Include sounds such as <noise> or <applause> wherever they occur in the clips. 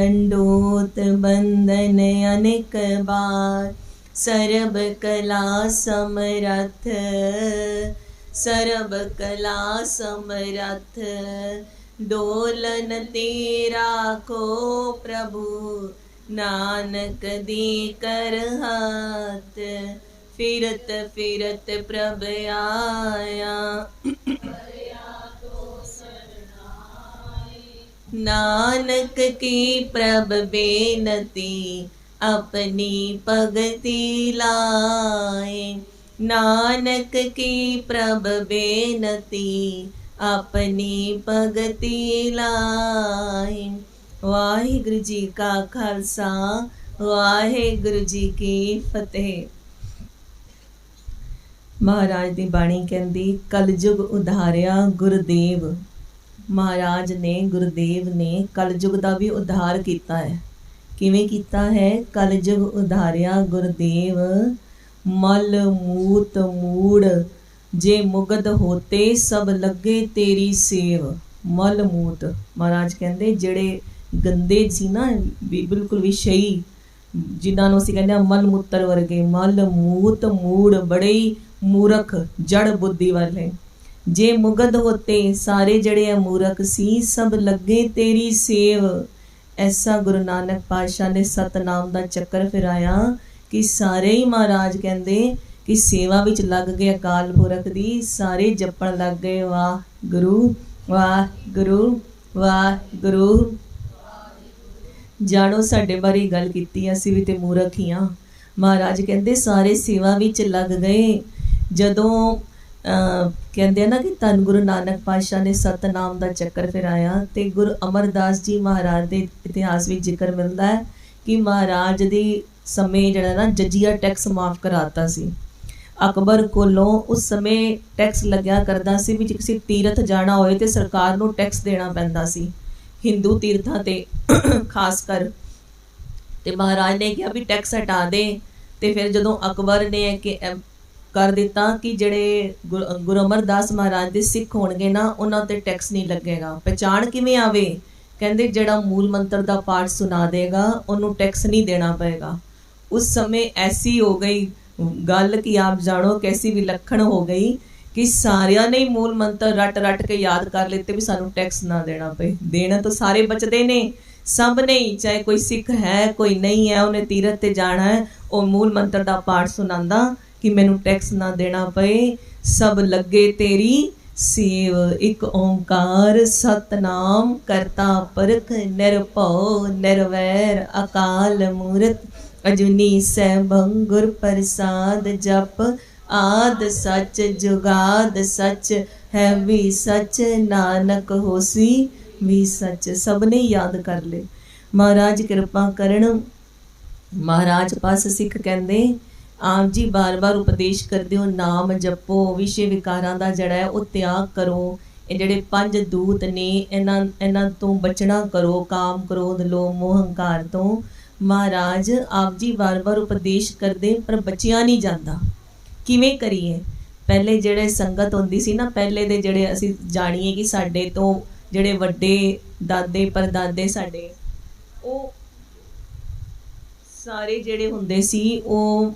दंडोत बंदन अनेक बार सरब कला समरथ सरब कला समरथ डोलन तेरा को प्रभु नानक दी कर हाथ फिरत फिरत प्रभ आया ਨਾਨਕ ਕੀ ਪ੍ਰਭ ਬੇਨਤੀ ਆਪਣੀ ਭਗਤੀ ਲਾਏ। ਨਾਨਕ ਕੀ ਪ੍ਰਭ ਬੇਨਤੀ ਆਪਣੀ ਭਗਤੀ ਲਾਏ। ਵਾਹਿਗੁਰੂ ਜੀ ਕਾ ਖਾਲਸਾ, ਵਾਹਿਗੁਰੂ ਜੀ ਕੀ ਫਤਿਹ। ਮਹਾਰਾਜ ਦੀ ਬਾਣੀ ਕਹਿੰਦੀ, ਕਲਯੁਗ ਉਧਾਰਿਆ ਗੁਰਦੇਵ। ਮਹਾਰਾਜ ਨੇ, ਗੁਰਦੇਵ ਨੇ ਕਲਯੁਗ ਦਾ ਵੀ ਉਧਾਰ ਕੀਤਾ ਹੈ। ਕਿਵੇਂ ਕੀਤਾ ਹੈ? ਕਲਯੁਗ ਉਧਾਰਿਆ ਗੁਰਦੇਵ, ਮਲ ਮੂਤ ਮੂੜ, ਜੇ ਮੁਗਦ ਹੋਤੇ ਸਭ ਲੱਗੇ ਤੇਰੀ ਸੇਵ। ਮਲ ਮੂਤ, ਮਹਾਰਾਜ ਕਹਿੰਦੇ, ਜਿਹੜੇ ਗੰਦੇ ਸੀ ਨਾ ਬਿਲਕੁਲ ਵੀ ਬਿਲਕੁਲ ਵਿਸ਼ਈ ਜਿਨ੍ਹਾਂ ਨੂੰ ਅਸੀਂ ਕਹਿੰਦੇ ਆ ਮਲ ਮੂਤਰ ਵਰਗੇ, ਮਲ ਮੂਤ ਮੂੜ, ਬੜੇ ਹੀ ਮੂਰਖ ਜੜ ਬੁੱਧੀ ਵਾਲੇ। ਜੇ ਮੁਗਦ ਹੋਤੇ, ਸਾਰੇ ਜਿਹੜੇ ਮੂਰਖ ਸੀ, ਸਭ ਲੱਗੇ ਤੇਰੀ ਸੇਵ। ਐਸਾ ਗੁਰੂ ਨਾਨਕ ਪਾਤਸ਼ਾਹ ਨੇ ਸਤਨਾਮ ਦਾ ਚੱਕਰ ਫਿਰਾਇਆ ਕਿ ਸਾਰੇ ਹੀ ਮਹਾਰਾਜ ਕਹਿੰਦੇ ਕਿ ਸੇਵਾ ਵਿੱਚ ਲੱਗ ਗਏ ਅਕਾਲ ਪੁਰਖ ਦੀ, ਸਾਰੇ ਜਪਣ ਲੱਗ ਗਏ। ਵਾਹ ਗੁਰੂ ਵਾਹ ਗੁਰੂ ਵਾਹ ਗੁਰੂ ਜਾਣੋ, ਸਾਡੇ ਬਾਰੇ ਗੱਲ ਕੀਤੀ ਅਸੀਂ ਵੀ ਤੇ ਮੂਰਖ ਹੀ ਆ। ਮਹਾਰਾਜ ਕਹਿੰਦੇ, ਸਾਰੇ ਸੇਵਾ ਵਿੱਚ ਲੱਗ ਗਏ। ਜਦੋਂ ਕਹਿੰਦੇ ਆ ਨਾ ਕਿ ਧੰਨ ਗੁਰੂ ਨਾਨਕ ਪਾਤਸ਼ਾਹ ਨੇ ਸਤਨਾਮ ਦਾ ਚੱਕਰ ਫਿਰਾਇਆ ਤੇ ਗੁਰੂ ਅਮਰਦਾਸ ਜੀ ਮਹਾਰਾਜ ਦੇ ਇਤਿਹਾਸ ਵਿੱਚ ਜ਼ਿਕਰ ਮਿਲਦਾ ਹੈ ਕਿ ਮਹਾਰਾਜ ਦੀ ਸਮੇਂ ਜਿਹੜਾ ਨਾ ਜਜੀਆ ਟੈਕਸ ਮਾਫ ਕਰਾਤਾ ਸੀ। ਅਕਬਰ ਕੋਲੋਂ ਉਸ ਸਮੇਂ ਟੈਕਸ ਲੱਗਿਆ ਕਰਦਾ ਸੀ ਵੀ ਕਿਸੇ ਤੀਰਥ ਜਾਣਾ ਹੋਏ ਤੇ ਸਰਕਾਰ ਨੂੰ ਟੈਕਸ ਦੇਣਾ ਪੈਂਦਾ ਸੀ। ਹਿੰਦੂ ਤੀਰਥਾਂ ਤੇ <coughs> ਖਾਸ ਕਰ ਤੇ ਮਹਾਰਾਜ ਨੇ ਕਿਹਾ ਵੀ ਟੈਕਸ ਹਟਾ ਦੇ ਤੇ ਫਿਰ ਜਦੋਂ ਅਕਬਰ ਨੇ ਕਿ ਕਰ ਦਿੱਤਾ ਕਿ ਜਿਹੜੇ ਗੁਰ- ਗੁਰੂ ਅਮਰਦਾਸ ਮਹਾਰਾਜ ਦੇ ਸਿੱਖ ਹੋਣਗੇ ਨਾ, ਉਹਨਾਂ ਤੇ ਟੈਕਸ ਨਹੀਂ ਲੱਗੇਗਾ। ਪਛਾਣ ਕਿਵੇਂ ਆਵੇ? ਕਹਿੰਦੇ ਜਿਹੜਾ ਮੂਲ ਮੰਤਰ ਦਾ ਪਾਠ ਸੁਣਾ ਦੇਗਾ, ਉਹਨੂੰ ਟੈਕਸ ਨਹੀਂ ਦੇਣਾ ਪਏਗਾ। ਉਸ ਸਮੇਂ ਐਸੀ ਹੋ ਗਈ ਗੱਲ ਕਿ ਆਪ ਜਾਣੋ ਕੈਸੀ ਵਿਲੱਖਣ ਹੋ ਗਈ ਕਿ ਸਾਰਿਆਂ ਨੇ ਮੂਲ ਮੰਤਰ ਰਟ ਰਟ ਕੇ ਯਾਦ ਕਰ ਲਿੱਤੇ ਵੀ ਸਾਨੂੰ ਟੈਕਸ ਨਾ ਦੇਣਾ ਪਏ। ਦੇਣਾ ਤਾਂ ਸਾਰੇ ਬਚਦੇ ਨੇ, ਸਭ ਨੇ ਚਾਹੇ ਕੋਈ ਸਿੱਖ ਹੈ, ਕੋਈ ਨਹੀਂ ਹੈ, ਉਹਨੇ ਤੀਰਥ ਤੇ ਜਾਣਾ ਹੈ, ਉਹ ਮੂਲ ਮੰਤਰ ਦਾ ਪਾਠ ਸੁਣਾਉਂਦਾ। ਕਿ ਮੈਨੂੰ ਟੈਕਸ ਨਾ ਦੇਣਾ ਪਏ। ਸਭ ਲੱਗੇ ਤੇਰੀ ਸੇਵ। ਇੱਕ ਓੰਕਾਰ ਸਤਨਾਮ ਕਰਤਾ ਪੁਰਖ ਨਿਰਭਉ ਨਿਰਵੈਰ ਅਕਾਲ ਮੂਰਤ। ਅਜੂਨੀ ਸੈਭੰ ਗੁਰ ਪ੍ਰਸਾਦ ਜਪ। ਆਦ ਸੱਚ ਜੁਗਾਦ ਸੱਚ ਹੈ ਵੀ ਸਚ। ਨਾਨਕ ਹੋਸੀ ਵੀ ਸੱਚ। ਸਭ ਨੇ ਯਾਦ ਕਰ ਲਏ। ਮਹਾਰਾਜ ਕਿਰਪਾ ਕਰਨ। ਮਹਾਰਾਜ ਪਾਸ ਸਿੱਖ ਕਹਿੰਦੇ ਆਪ ਜੀ ਬਾਰ-ਬਾਰ ਉਪਦੇਸ਼ ਕਰਦੇ ਹੋ, ਨਾਮ ਜਪੋ, ਵਿਸ਼ੇ ਵਿਕਾਰਾਂ ਦਾ ਜਿਹੜਾ ਹੈ ਉਹ ਤਿਆਗ ਕਰੋ। ਇਹ ਜਿਹੜੇ ਪੰਜ ਦੂਤ ਨੇ, ਇਹਨਾਂ ਇਹਨਾਂ ਤੋਂ ਬਚਣਾ ਕਰੋ, ਕਾਮ, ਕ੍ਰੋਧ, ਲੋਭ, ਮੋਹ, ਹੰਕਾਰ ਤੋਂ। ਮਹਾਰਾਜ, ਆਪ ਜੀ ਵਾਰ ਬਾਰ ਉਪਦੇਸ਼ ਕਰਦੇ, ਪਰ ਬਚਿਆ ਨਹੀਂ ਜਾਂਦਾ। ਕਿਵੇਂ ਕਰੀਏ? ਪਹਿਲੇ ਜਿਹੜੇ ਸੰਗਤ ਹੁੰਦੀ ਸੀ ਨਾ, ਪਹਿਲੇ ਦੇ ਜਿਹੜੇ ਅਸੀਂ ਜਾਣੀਏ ਕਿ ਸਾਡੇ ਤੋਂ ਜਿਹੜੇ ਵੱਡੇ ਦਾਦੇ, ਪਰਦਾਦੇ ਸਾਡੇ, ਉਹ ਸਾਰੇ ਜਿਹੜੇ ਹੁੰਦੇ ਸੀ, ਉਹ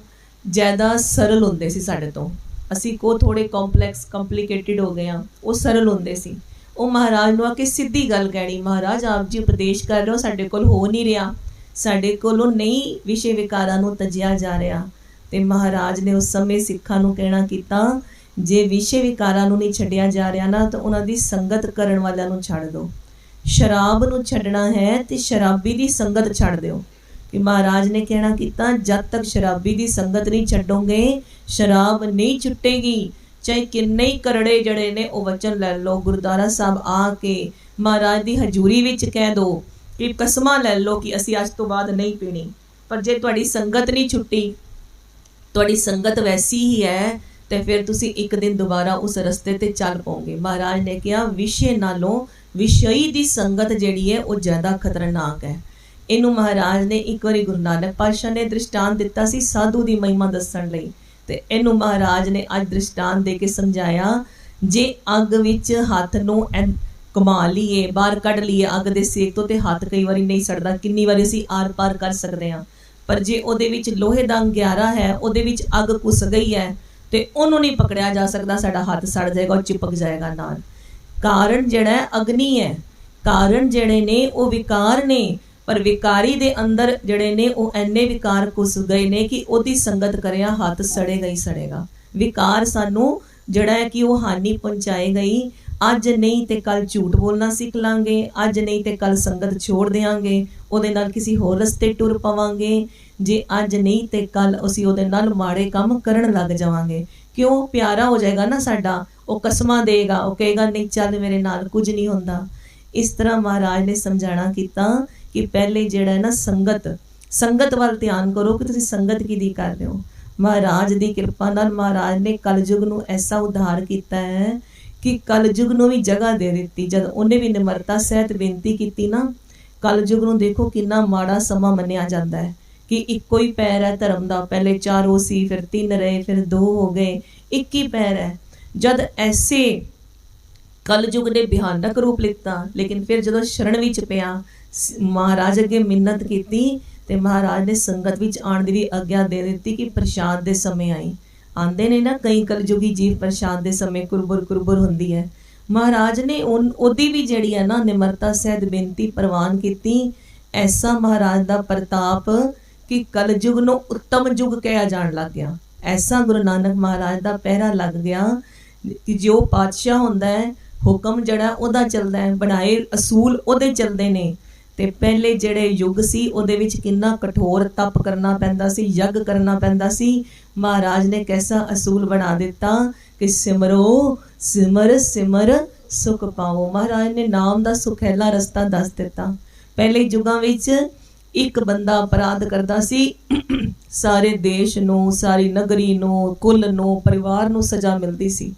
ਜ਼ਿਆਦਾ ਸਰਲ ਹੁੰਦੇ ਸੀ ਸਾਡੇ ਤੋਂ। ਅਸੀਂ ਕੋ ਥੋੜੇ ਕੰਪਲੈਕਸ ਕੰਪਲਿਕੇਟਿਡ ਹੋ ਗਏ ਆ ਉਹ ਸਰਲ ਹੁੰਦੇ ਸੀ। ਉਹ ਮਹਾਰਾਜ ਨੂੰ ਆ ਕੇ ਸਿੱਧੀ ਗੱਲ ਕਹਿਣੀ, ਮਹਾਰਾਜ, ਆਪ ਜੀ ਉਪਦੇਸ਼ ਕਰ ਰਹੇ ਹੋ, ਸਾਡੇ ਕੋਲ ਹੋ ਨਹੀਂ ਰਿਹਾ। ਸਾਡੇ ਕੋਲੋਂ ਨਹੀਂ ਵਿਸ਼ੇ ਵਿਕਾਰਾਂ ਨੂੰ ਤਜਿਆ ਜਾ ਰਿਹਾ। ਤੇ ਮਹਾਰਾਜ ਨੇ ਉਸ ਸਮੇਂ ਸਿੱਖਾਂ ਨੂੰ ਕਹਿਣਾ ਕੀਤਾ, ਜੇ ਵਿਸ਼ੇ ਵਿਕਾਰਾਂ ਨੂੰ ਨਹੀਂ ਛੱਡਿਆ ਜਾ ਰਿਹਾ ਨਾ, ਤਾਂ ਉਹਨਾਂ ਦੀ ਸੰਗਤ ਕਰਨ ਵਾਲਿਆਂ ਨੂੰ ਛੱਡ ਦਿਓ। ਸ਼ਰਾਬ ਨੂੰ ਛੱਡਣਾ ਹੈ, ਤੇ ਸ਼ਰਾਬੀ ਦੀ ਸੰਗਤ ਛੱਡ ਦਿਓ। ਕਿ ਮਹਾਰਾਜ ਨੇ ਕਹਿਣਾ ਕੀਤਾ, ਜਦ ਤੱਕ ਸ਼ਰਾਬੀ ਦੀ ਸੰਗਤ ਨਹੀਂ ਛੱਡੋਗੇ, ਸ਼ਰਾਬ ਨਹੀਂ ਛੁੱਟੇਗੀ। ਚਾਹੇ ਕਿੰਨੇ ਹੀ ਕਰੜੇ ਜੜੇ ਨੇ, ਉਹ ਵਚਨ ਲੈ ਲਓ। ਗੁਰਦੁਆਰਾ ਸਾਹਿਬ ਆ ਕੇ ਮਹਾਰਾਜ ਦੀ ਹਜ਼ੂਰੀ ਵਿੱਚ ਕਹਿ ਦੋ ਕਿ ਕਸਮਾਂ ਲੈ ਲਓ ਕਿ ਅਸੀਂ ਅੱਜ ਤੋਂ ਬਾਅਦ ਨਹੀਂ ਪੀਣੀ। ਪਰ ਜੇ ਤੁਹਾਡੀ ਸੰਗਤ ਨਹੀਂ ਛੁੱਟੀ, ਤੁਹਾਡੀ ਸੰਗਤ ਵੈਸੀ ਹੀ ਹੈ, ਤੇ ਫਿਰ ਤੁਸੀਂ ਇੱਕ ਦਿਨ ਦੁਬਾਰਾ ਉਸ ਰਸਤੇ ਤੇ ਚੱਲ ਪਾਓਗੇ। ਮਹਾਰਾਜ ਨੇ ਕਿਹਾ, ਵਿਸ਼ੇ ਨਾਲੋਂ ਵਿਸ਼ਈ ਦੀ ਸੰਗਤ ਜਿਹੜੀ ਹੈ, ਉਹ ਜ਼ਿਆਦਾ ਖਤਰਨਾਕ ਹੈ। ਇਹਨੂੰ ਮਹਾਰਾਜ ਨੇ ਇੱਕ ਵਾਰੀ ਗੁਰੂ ਨਾਨਕ ਪਾਤਸ਼ਾਹ ਨੇ ਦ੍ਰਿਸ਼ਟਾਂਤ ਦਿੱਤਾ ਸੀ ਸਾਧੂ ਦੀ ਮਹਿਮਾ ਦੱਸਣ ਲਈ। ਤੇ ਇਹਨੂੰ ਮਹਾਰਾਜ ਨੇ ਅੱਜ ਦ੍ਰਿਸ਼ਟਾਂਤ ਦੇ ਕੇ ਸਮਝਾਇਆ, ਜੇ ਅੱਗ ਵਿੱਚ ਹੱਥ ਨੂੰ ਕਮਾ ਲਈਏ, ਬਾਹਰ ਕੱਢ ਲਈਏ ਅੱਗ ਦੇ ਸੇਕ ਤੋਂ ਤੇ ਹੱਥ ਕਈ ਵਾਰੀ ਨਹੀਂ ਸੜਦਾ, ਕਿੰਨੀ ਵਾਰੀ ਅਸੀਂ ਆਰ ਪਾਰ ਕਰ ਸਕਦੇ ਹਾਂ। ਪਰ ਜੇ ਉਹਦੇ ਵਿੱਚ ਲੋਹੇ ਦਾ ਅੰਗਿਆਰਾ ਹੈ, ਉਹਦੇ ਵਿੱਚ ਅੱਗ ਕੁਸ ਗਈ ਹੈ, ਤੇ ਉਹਨੂੰ ਨਹੀਂ ਪਕੜਿਆ ਜਾ ਸਕਦਾ, ਸਾਡਾ ਹੱਥ ਸੜ ਜਾਏਗਾ, ਉਹ ਚਿਪਕ ਜਾਏਗਾ ਨਾਲ। ਕਾਰਨ ਜਿਹੜਾ ਅਗਨੀ ਹੈ। ਕਾਰਨ ਜਿਹੜੇ ਨੇ, ਉਹ ਵਿਕਾਰ ਨੇ। ਪਰ ਵਿਕਾਰੀ ਦੇ ਅੰਦਰ ਜਿਹੜੇ ਨੇ ਉਹ ਐਨੇ ਵਿਕਾਰ ਕੁਸ ਗਏ ਨੇ ਕਿ ਉਹਦੀ ਸੰਗਤ ਕਰਿਆ ਹੱਥ ਸੜੇਗਾ ਹੀ ਸੜੇਗਾ। ਵਿਕਾਰ ਸਾਨੂੰ ਜਿਹੜਾ ਹੈ ਕਿ ਉਹ ਹਾਨੀ ਪਹੁੰਚਾਏਗਾ ਹੀ ਅੱਜ ਨਹੀਂ ਤੇ ਕੱਲ ਝੂਠ ਬੋਲਣਾ ਸਿੱਖ ਲਾਂਗੇ, ਅੱਜ ਨਹੀਂ ਤੇ ਕੱਲ ਸੰਗਤ ਛੋੜ ਦੇਾਂਗੇ ਉਹਦੇ ਨਾਲ ਕਿਸੇ ਹੋਰ ਰਸਤੇ ਟੁਰ ਪਵਾਂਗੇ। ਜੇ ਅੱਜ ਨਹੀਂ ਤੇ ਕੱਲ ਅਸੀਂ ਉਹਦੇ ਨਾਲ ਮਾੜੇ ਕੰਮ ਕਰਨ ਲੱਗ ਜਾਵਾਂਗੇ। ਕਿਉਂ? ਪਿਆਰਾ ਹੋ ਜਾਏਗਾ ਨਾ ਸਾਡਾ। ਉਹ ਕਸਮਾਂ ਦੇਗਾ। ਉਹ ਕਹੇਗਾ, ਨਹੀਂ, ਚੱਲ ਮੇਰੇ ਨਾਲ ਕੁਝ ਨਹੀਂ ਹੁੰਦਾ। ਇਸ ਤਰ੍ਹਾਂ ਮਹਾਰਾਜ ਨੇ ਸਮਝਾਣਾ ਕੀਤਾ। ਕਿ ਪਹਿਲੇ ਜਿਹੜਾ ਹੈ ਨਾ ਸੰਗਤ ਸੰਗਤ ਵੱਲ ਧਿਆਨ ਕਰੋ ਕਿ ਤੁਸੀਂ ਸੰਗਤ ਕਿਹਦੀ ਕਰ ਰਹੇ ਹੋ? ਮਹਾਰਾਜ ਦੀ ਕਿਰਪਾ ਨਾਲ ਮਹਾਰਾਜ ਨੇ ਕਲਯੁਗ ਨੂੰ ਐਸਾ ਉਧਾਰ ਕੀਤਾ ਹੈ ਕਿ ਕਲਯੁਗ ਨੂੰ ਵੀ ਜਗ੍ਹਾ ਦੇ ਦਿੱਤੀ। ਜਦ ਉਹਨੇ ਵੀ ਨਿਮਰਤਾ ਸਹਿਤ ਬੇਨਤੀ ਕੀਤੀ ਨਾ, ਕਲਯੁਗ ਨੂੰ ਦੇਖੋ ਕਿੰਨਾ ਮਾੜਾ ਸਮਾਂ ਮੰਨਿਆ ਜਾਂਦਾ ਹੈ ਕਿ ਇੱਕੋ ਹੀ ਪੈਰ ਹੈ ਧਰਮ ਦਾ। ਪਹਿਲੇ ਚਾਰ ਚਾਰੋ ਸੀ, ਫਿਰ ਤਿੰਨ ਰਹੇ, ਫਿਰ ਦੋ ਹੋ ਗਏ, ਇੱਕ ਹੀ ਪੈਰ ਹੈ। ਜਦ ਐਸੇ ਕਲਯੁਗ ਨੇ ਭਿਆਨਕ ਰੂਪ ਲਿੱਤਾ, ਲੇਕਿਨ ਫਿਰ ਜਦੋਂ ਸ਼ਰਣ ਵਿੱਚ ਪਿਆ ਮਹਾਰਾਜ ਅੱਗੇ ਮਿੰਨਤ ਕੀਤੀ ਤੇ ਮਹਾਰਾਜ ਨੇ ਸੰਗਤ ਵਿੱਚ ਆਉਣ ਦੀ ਵੀ ਆਗਿਆ ਦੇ ਦਿੱਤੀ ਕਿ ਪ੍ਰਸ਼ਾਦ ਦੇ ਸਮੇਂ ਆਈ। ਆਂਦੇ ਨੇ ਨਾ, ਕਈ ਕਲਯੁਗੀ ਜੀਵ ਪ੍ਰਸ਼ਾਦ ਦੇ ਸਮੇਂ ਕੁਰਬੁਰ ਕੁਰਬੁਰ ਹੁੰਦੀ ਹੈ। ਮਹਾਰਾਜ ਨੇ ਉਨ- ਉਹਦੀ ਵੀ ਜਿਹੜੀ ਹੈ ਨਾ ਨਿਮਰਤਾ ਸਹਿਤ ਬੇਨਤੀ ਪ੍ਰਵਾਨ ਕੀਤੀ। ਐਸਾ ਮਹਾਰਾਜ ਦਾ ਪ੍ਰਤਾਪ ਕਿ ਕਲਯੁਗ ਨੂੰ ਉੱਤਮ ਯੁਗ ਕਿਹਾ ਜਾਣ ਲੱਗ ਗਿਆ। ਐਸਾ ਗੁਰੂ ਨਾਨਕ ਮਹਾਰਾਜ ਦਾ ਪਹਿਰਾ ਲੱਗ ਗਿਆ ਕਿ ਜੋ ਪਾਤਸ਼ਾਹ ਹੁੰਦਾ ਹੈ, ਹੁਕਮ ਜਿਹੜਾ ਉਹਦਾ ਚੱਲਦਾ ਹੈ, ਬਣਾਏ ਅਸੂਲ ਉਹਦੇ ਚੱਲਦੇ ਨੇ। ਤੇ ਪਹਿਲੇ ਜਿਹੜੇ ਯੁੱਗ ਸੀ, ਉਹਦੇ ਵਿੱਚ ਕਿੰਨਾ ਕਠੋਰ ਤਪ ਕਰਨਾ ਪੈਂਦਾ ਸੀ, ਯੱਗ ਕਰਨਾ ਪੈਂਦਾ ਸੀ। ਮਹਾਰਾਜ ਨੇ ਕੈਸਾ ਅਸੂਲ ਬਣਾ ਦਿੱਤਾ ਕਿ ਸਿਮਰੋ, ਸਿਮਰ ਸਿਮਰ, ਸੁਖ ਪਾਓ। ਮਹਾਰਾਜ ਨੇ ਨਾਮ ਦਾ ਸੁਖੈਲਾ ਰਸਤਾ ਦੱਸ ਦਿੱਤਾ। ਪਹਿਲੇ ਯੁੱਗਾਂ ਵਿੱਚ ਇੱਕ ਬੰਦਾ ਅਪਰਾਧ ਕਰਦਾ ਸੀ। ਸਾਰੇ ਦੇਸ਼ ਨੂੰ, ਸਾਰੀ ਨਗਰੀ ਨੂੰ, ਕੁੱਲ ਨੂੰ, ਪਰਿਵਾਰ ਨੂੰ ਸਜ਼ਾ ਮਿਲਦੀ ਸੀ।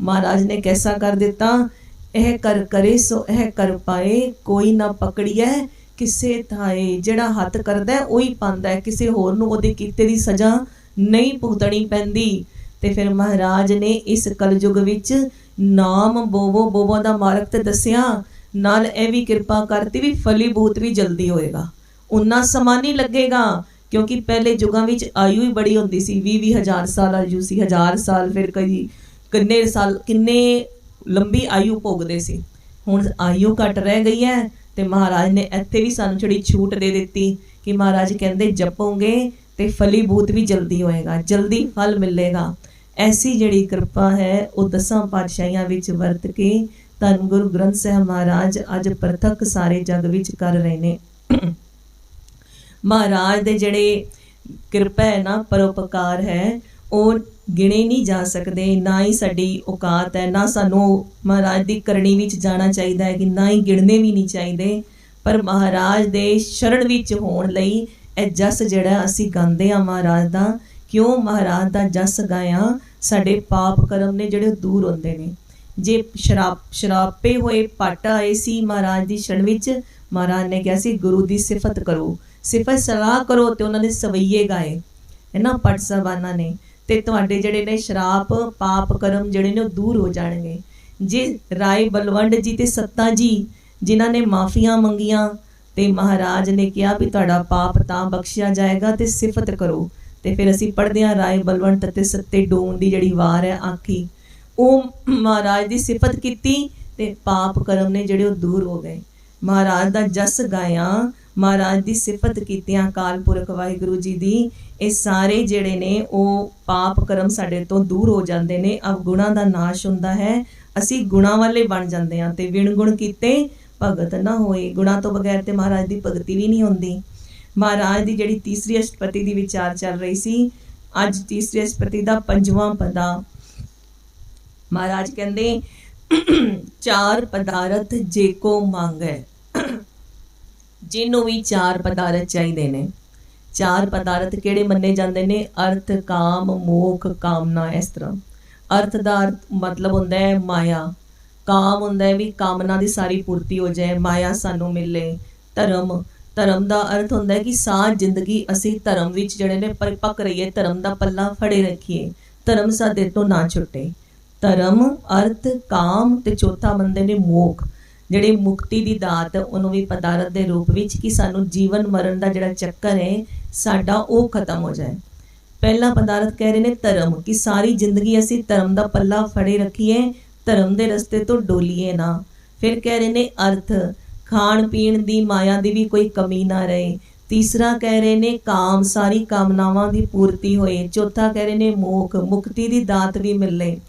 ਮਹਾਰਾਜ ਨੇ ਕੈਸਾ ਕਰ ਦਿੱਤਾ ਇਹ ਕਰ ਕਰੇ ਸੋ ਇਹ ਕਰ ਪਾਏ ਕੋਈ ਨਾ ਪਕੜੀਐ ਕਿਸੇ ਥਾਏ। ਜਿਹੜਾ ਹੱਥ ਕਰਦਾ ਹੈ, ਉਹੀ ਪਾਉਂਦਾ ਹੈ। ਕਿਸੇ ਹੋਰ ਨੂੰ ਉਹਦੇ ਕੀਤੇ ਦੀ ਸਜ਼ਾ ਨਹੀਂ ਭੁਗਤਣੀ ਪੈਂਦੀ। ਤੇ ਫਿਰ ਮਹਾਰਾਜ ਨੇ ਇਸ ਕਲਯੁਗ ਵਿੱਚ ਨਾਮ ਬੋਵੋ ਬੋਵੋ ਦਾ ਮਾਰਗ ਤੇ ਦੱਸਿਆ ਨਾਲ ਇਹ ਵੀ ਕਿਰਪਾ ਕਰਤੀ ਵੀ ਫਲੀਭੂਤ ਵੀ ਜਲਦੀ ਹੋਏਗਾ। ਉਨਾ ਸਮਾਂ ਨਹੀਂ ਲੱਗੇਗਾ ਕਿਉਂਕਿ ਪਹਿਲੇ ਯੁਗਾਂ ਵਿੱਚ ਆਯੂ ਹੀ ਬੜੀ ਹੁੰਦੀ ਸੀ। 20 20 ਹਜ਼ਾਰ ਸਾਲ ਆਯੂ ਸੀ। ਹਜ਼ਾਰ ਸਾਲ ਫਿਰ ਕਈ ਕਿੰਨੇ ਸਾਲ ਕਿੰਨੇ ਲੰਬੀ ਆਯੂ ਭੋਗਦੇ ਸੀ। ਹੁਣ ਆਯੂ ਘਟ ਰਹਿ ਗਈ ਹੈ ਤੇ ਮਹਾਰਾਜ ਨੇ ਇੱਥੇ ਵੀ ਸਾਨੂੰ ਜਿਹੜੀ ਛੂਟ ਦੇ ਦਿੱਤੀ ਕਿ ਮਹਾਰਾਜ ਕਹਿੰਦੇ ਜਪੋਗੇ ਤੇ ਫਲੀਭੂਤ ਵੀ ਜਲਦੀ ਹੋਏਗਾ, ਜਲਦੀ ਫਲ ਮਿਲੇਗਾ। ਐਸੀ ਜਿਹੜੀ ਕਿਰਪਾ ਹੈ ਉਹ ਦਸਾਂ ਪਾਤਸ਼ਾਹੀਆਂ ਵਿੱਚ ਵਰਤ ਕੇ ਧੰਨ ਗੁਰੂ ਗ੍ਰੰਥ ਸਾਹਿਬ ਮਹਾਰਾਜ ਅੱਜ ਪ੍ਰਤੱਖ ਸਾਰੇ ਜਗ ਵਿੱਚ ਕਰ ਰਹੇ ਨੇ। ਮਹਾਰਾਜ ਦੇ ਜਿਹੜੇ ਕਿਰਪਾ ਹੈ ਨਾ, ਪਰਉਪਕਾਰ ਹੈ, ਉਹ ਗਿਣੇ ਨਹੀਂ ਜਾ ਸਕਦੇ, ਨਾ ਹੀ ਸਾਡੀ ਔਕਾਤ ਹੈ, ਨਾ ਸਾਨੂੰ ਮਹਾਰਾਜ ਦੀ ਕਰਨੀ ਵਿੱਚ ਜਾਣਾ ਚਾਹੀਦਾ ਹੈ ਕਿ ਨਾ ਹੀ ਗਿਣਨੇ ਵੀ ਨਹੀਂ ਚਾਹੀਦੇ। ਪਰ ਮਹਾਰਾਜ ਦੇ ਸ਼ਰਣ ਵਿੱਚ ਹੋਣ ਲਈ ਇਹ ਜਸ ਜਿਹੜਾ ਅਸੀਂ ਗਾਉਂਦੇ ਆ ਮਹਾਰਾਜ ਦਾ, ਕਿਉਂ ਮਹਾਰਾਜ ਦਾ ਜਸ ਗਾਇਆ? ਸਾਡੇ ਪਾਪ ਕਰਮ ਨੇ ਜਿਹੜੇ ਉਹ ਦੂਰ ਹੁੰਦੇ ਨੇ। ਜੇ ਸ਼ਰਾਬ, ਸ਼ਰਾਬੇ ਹੋਏ ਪਟ ਆਏ ਸੀ ਮਹਾਰਾਜ ਦੀ ਸ਼ਰਨ ਵਿੱਚ, ਮਹਾਰਾਜ ਨੇ ਕਿਹਾ ਸੀ, ਗੁਰੂ ਦੀ ਸਿਫਤ ਕਰੋ। ਸਿਫਤ ਸਲਾਹ ਕਰੋ ਤੇ ਉਹਨਾਂ ਦੇ ਸਵਈਏ ਗਾਏ। ਹੈ ਨਾ ਪਟ ਸਾਹਿਬਾਨਾਂ ਨੇ ਤੇ ਤੁਹਾਡੇ ਜਿਹੜੇ ਨੇ ਸ਼ਰਾਪ, ਪਾਪ, ਕਰਮ ਜਿਹੜੇ ਨੇ ਉਹ ਦੂਰ ਹੋ ਜਾਣਗੇ। ਜੇ ਰਾਏ ਬਲਵੰਡ ਜੀ ਤੇ ਸੱਤਾ ਜੀ, ਜਿਨ੍ਹਾਂ ਨੇ ਮਾਫੀਆਂ ਮੰਗੀਆਂ ਤੇ ਮਹਾਰਾਜ ਨੇ ਕਿਹਾ ਵੀ ਤੁਹਾਡਾ ਪਾਪ ਤਾਂ ਬਖਸ਼ਿਆ ਜਾਏਗਾ ਤੇ ਸਿਫਤ ਕਰੋ। ਤੇ ਫਿਰ ਅਸੀਂ ਪੜ੍ਹਦੇ ਹਾਂ ਰਾਏ ਬਲਵੰਡ ਤੇ ਸੱਤੇ ਡੋਨ ਦੀ ਜਿਹੜੀ ਵਾਰ ਹੈ ਆਖੀ। ਉਹ ਮਹਾਰਾਜ ਦੀ ਸਿਫਤ ਕੀਤੀ ਤੇ ਪਾਪ, ਕਰਮ ਨੇ ਜਿਹੜੇ ਉਹ ਦੂਰ ਹੋ ਗਏ। ਮਹਾਰਾਜ ਦਾ ਜਸ ਗਾਇਆ, ਮਹਾਰਾਜ ਦੀ ਸਿਫਤ ਕੀਤੀਆਂ ਅਕਾਲ ਪੁਰਖ ਵਾਹਿਗੁਰੂ ਜੀ ਦੀ, ਇਹ ਸਾਰੇ ਜਿਹੜੇ ਨੇ ਉਹ ਪਾਪ ਕਰਮ ਸਾਡੇ ਤੋਂ ਦੂਰ ਹੋ ਜਾਂਦੇ ਨੇ ਅਵਗੁਣਾ ਦਾ ਨਾਸ਼ ਹੁੰਦਾ ਹੈ, ਅਸੀਂ ਗੁਣਾ ਵਾਲੇ ਬਣ ਜਾਂਦੇ ਹਾਂ ਤੇ ਵਿਣ ਗੁਣ ਕੀਤੇ ਭਗਤ ਨਾ ਹੋਏ। ਗੁਣਾ ਤੋਂ ਬਗੈਰ ਤੇ ਮਹਾਰਾਜ ਦੀ ਭਗਤੀ ਵੀ ਨਹੀਂ ਹੁੰਦੀ। ਮਹਾਰਾਜ ਦੀ ਜਿਹੜੀ ਤੀਸਰੀ ਅਸ਼ਟਪਤੀ ਦੀ ਵਿਚਾਰ ਚੱਲ ਰਹੀ ਸੀ, ਅੱਜ ਤੀਸਰੀ ਅਸ਼ਟਪਤੀ ਦਾ ਪੰਜਵਾਂ ਪਦਾ। ਮਹਾਰਾਜ ਕਹਿੰਦੇ ਚਾਰ ਪਦਾਰਥ ਜੇ ਕੋ ਮੰਗੈ ਜਿਹਨੂੰ ਵੀ ਚਾਰ ਪਦਾਰਥ ਚਾਹੀਦੇ ਨੇ। ਚਾਰ ਪਦਾਰਥ ਕਿਹੜੇ ਮੰਨੇ ਜਾਂਦੇ ਨੇ? ਅਰਥ, ਕਾਮ, ਮੋਖ, ਕਾਮਨਾ, ਇਸ ਤਰ੍ਹਾਂ। ਅਰਥ ਦਾ ਅਰਥ ਮਤਲਬ ਹੁੰਦਾ ਹੈ ਮਾਇਆ। ਕਾਮ ਹੁੰਦਾ ਹੈ ਵੀ ਕਾਮਨਾ ਦੀ ਸਾਰੀ ਪੂਰਤੀ ਹੋ ਜਾਏ, ਮਾਇਆ ਸਾਨੂੰ ਮਿਲੇ। ਧਰਮ। ਧਰਮ ਦਾ ਅਰਥ ਹੁੰਦਾ ਹੈ ਕਿ ਸਾਰੀ ਜ਼ਿੰਦਗੀ ਅਸੀਂ ਧਰਮ ਵਿੱਚ ਜਿਹੜੇ ਨੇ, ਪਰਿਪੱਕ ਰਹੀਏ, ਧਰਮ ਦਾ ਪੱਲਾ ਫੜੇ ਰੱਖੀਏ। ਧਰਮ ਸਾਡੇ ਤੋਂ ਨਾ ਛੁੱਟੇ। ਧਰਮ, ਅਰਥ, ਕਾਮ ਤੇ ਚੌਥਾ ਬੰਦੇ ਨੇ ਮੋਖ। ਜਿਹੜੇ ਮੁਕਤੀ ਦੀ ਦਾਤ, ਉਹਨੂੰ ਵੀ ਪਦਾਰਥ ਦੇ ਰੂਪ ਵਿੱਚ ਕਿ ਸਾਨੂੰ ਜੀਵਨ ਮਰਨ ਦਾ ਜਿਹੜਾ ਚੱਕਰ ਹੈ, ਸਾਡਾ ਉਹ ਖਤਮ ਹੋ ਜਾਏ। ਪਹਿਲਾ ਪਦਾਰਥ ਕਹਿ ਰਹੇ ਨੇ ਧਰਮ, ਕਿ ਸਾਰੀ ਜ਼ਿੰਦਗੀ ਅਸੀਂ ਧਰਮ ਦਾ ਪੱਲਾ ਫੜੇ ਰੱਖੀਏ, ਧਰਮ ਦੇ ਰਸਤੇ ਤੋਂ ਡੋਲੀਏ ਨਾ। ਫਿਰ ਕਹਿ ਰਹੇ ਨੇ ਅਰਥ, ਖਾਣ ਪੀਣ ਦੀ ਮਾਇਆ ਦੀ ਵੀ ਕੋਈ ਕਮੀ ਨਾ ਰਹੇ। ਤੀਸਰਾ ਕਹਿ ਰਹੇ ਨੇ ਕਾਮ, ਸਾਰੀ ਕਾਮਨਾਵਾਂ ਦੀ ਪੂਰਤੀ ਹੋਏ। ਚੌਥਾ ਕਹਿ ਰਹੇ ਨੇ ਮੋਖ, ਮੁਕਤੀ ਦੀ ਦਾਤ ਵੀ ਮਿਲੇ।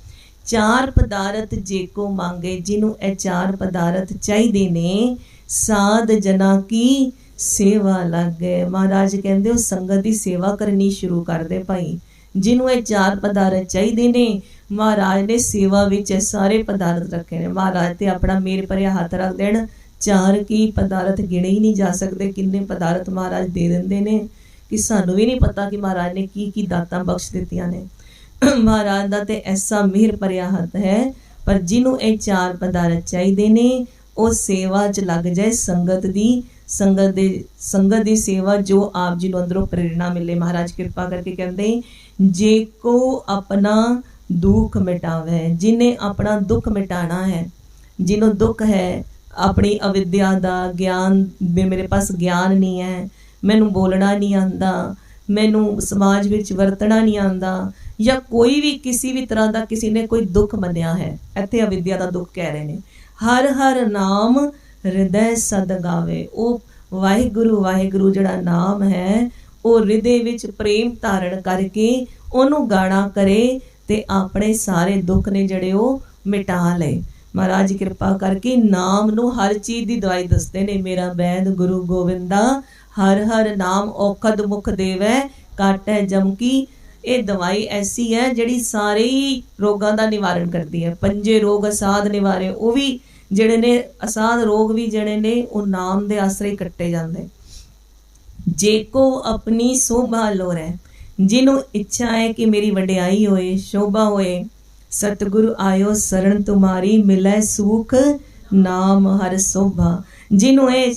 ਚਾਰ ਪਦਾਰਥ ਜੇ ਕੋ ਮੰਗੇ ਜਿਹਨੂੰ ਇਹ ਚਾਰ ਪਦਾਰਥ ਚਾਹੀਦੇ ਨੇ, ਸਾਧ ਜਨਾ ਕੀ ਸੇਵਾ ਲੱਗੇ। ਮਹਾਰਾਜ ਕਹਿੰਦੇ, ਉਹ ਸੰਗਤ ਦੀ ਸੇਵਾ ਕਰਨੀ ਸ਼ੁਰੂ ਕਰ ਦੇ ਭਾਈ। ਜਿਹਨੂੰ ਇਹ ਚਾਰ ਪਦਾਰਥ ਚਾਹੀਦੇ ਨੇ, ਮਹਾਰਾਜ ਨੇ ਸੇਵਾ ਵਿੱਚ ਇਹ ਸਾਰੇ ਪਦਾਰਥ ਰੱਖੇ ਨੇ। ਮਹਾਰਾਜ ਤੇ ਆਪਣਾ ਮੇਰ ਭਰਿਆ ਹੱਥ ਰੱਖ ਦੇਣ, ਚਾਰ ਕੀ ਪਦਾਰਥ ਗਿਣੇ ਹੀ ਨਹੀਂ ਜਾ ਸਕਦੇ, ਕਿੰਨੇ ਪਦਾਰਥ ਮਹਾਰਾਜ ਦੇ ਦਿੰਦੇ ਨੇ, ਕਿ ਸਾਨੂੰ ਵੀ ਨਹੀਂ ਪਤਾ ਕਿ ਮਹਾਰਾਜ ਨੇ ਕੀ ਕੀ ਦਾਤਾਂ ਬਖਸ਼ ਦਿੱਤੀਆਂ ਨੇ। ਮਹਾਰਾਜ ਦਾ ਤੇ ਐਸਾ ਮਿਹਰ ਭਰਿਆ ਹੱਥ ਹੈ, ਪਰ ਜਿਹਨੂੰ ਇਹ ਚਾਰ ਪਦਾਰਥ ਚਾਹੀਦੇ ਨੇ, ਉਹ ਸੇਵਾ 'ਚ ਲੱਗ ਜਾਏ ਸੰਗਤ ਦੀ, ਸੰਗਤ ਦੇ, ਸੰਗਤ ਦੀ ਸੇਵਾ ਜੋ ਆਪ ਜੀ ਨੂੰ ਅੰਦਰੋਂ ਪ੍ਰੇਰਣਾ ਮਿਲੇ। ਮਹਾਰਾਜ ਕਿਰਪਾ ਕਰਕੇ ਕਹਿੰਦੇ, ਜੇ ਕੋ ਆਪਣਾ ਦੁੱਖ ਮਿਟਾਵੇ, ਜਿਨੇ ਆਪਣਾ ਦੁੱਖ ਮਿਟਾਣਾ ਹੈ, ਜਿਹਨੂੰ ਦੁੱਖ ਹੈ, ਆਪਣੀ ਅਵਿਦਿਆ ਦਾ ਗਿਆਨ ਮੇਰੇ ਪਾਸ ਗਿਆਨ ਨਹੀਂ ਹੈ, ਮੈਨੂੰ ਬੋਲਣਾ ਨਹੀਂ ਆਂਦਾ ਮੈਨੂੰ ਸਮਾਜ ਵਿੱਚ ਵਰਤਣਾ ਨਹੀਂ ਆਂਦਾ ਜਾਂ ਕੋਈ ਵੀ ਕਿਸੇ ਵੀ ਤਰ੍ਹਾਂ ਦਾ ਕਿਸੇ ਨੇ ਕੋਈ ਦੁੱਖ ਮੰਨਿਆ ਹੈ, ਇੱਥੇ ਅਵਿਦਿਆ ਦਾ ਦੁੱਖ ਕਹਿ ਰਹੇ ਨੇ। ਹਰ ਹਰ ਨਾਮ ਹਿਰਦੈ ਸਦ ਗਾਵੇ। ਉਹ ਵਾਹਿਗੁਰੂ ਵਾਹਿਗੁਰੂ ਜਿਹੜਾ ਨਾਮ ਹੈ, ਉਹ ਹਿਰਦੇ ਵਿੱਚ ਪ੍ਰੇਮ ਧਾਰਣ ਕਰਕੇ ਉਹਨੂੰ ਗਾਣਾ ਕਰੇ ਤੇ ਆਪਣੇ ਸਾਰੇ ਦੁੱਖ ਨੇ ਜਿਹੜੇ ਉਹ ਮਿਟਾ ਲਏ ਮਹਾਰਾਜ ਕਿਰਪਾ ਕਰਕੇ ਨਾਮ ਨੂੰ ਹਰ ਚੀਜ਼ ਦੀ ਦਵਾਈ ਦੱਸਦੇ ਨੇ, ਮੇਰਾ ਬੈਦ ਗੁਰੂ ਗੋਵਿੰਦਾ, ਹਰ ਹਰ ਨਾਮ ਔਖਦ ਮੁਖ ਦੇਵੈ, ਕਾਟੈ ਜਮ ਕੀ ਇਹ ਦਵਾਈ ਐਸੀ ਹੈ ਜਿਹੜੀ ਸਾਰੇ ਹੀ ਰੋਗਾਂ ਦਾ ਨਿਵਾਰਨ ਕਰਦੀ ਹੈ। ਪੰਜੇ ਰੋਗ ਅਸਾਧ ਨਿਵਾਰੇ, ਉਹ ਵੀ ਜਿਹੜੇ ਨੇ, ਅਸਾਧ ਰੋਗ ਵੀ ਜਿਹੜੇ ਨੇ, ਉਹ ਨਾਮ ਦੇ ਆਸਰੇ ਕੱਟੇ ਜਾਂਦੇ। ਜੇ ਕੋ ਆਪਣੀ ਸੋਭਾ ਲੋਰੈ ਜਿਹਨੂੰ ਇੱਛਾ ਹੈ ਕਿ ਮੇਰੀ ਵਡਿਆਈ ਹੋਏ, ਸ਼ੋਭਾ ਹੋਏ, ਸਤਿਗੁਰੂ ਆਇਓ ਸਰਣ ਤੁਮਾਰੀ, ਮਿਲੈ ਸੁਖ ਨਾਮ ਹਰ ਸੋਭਾ। ਜਿਹਨੂੰ ਇਹ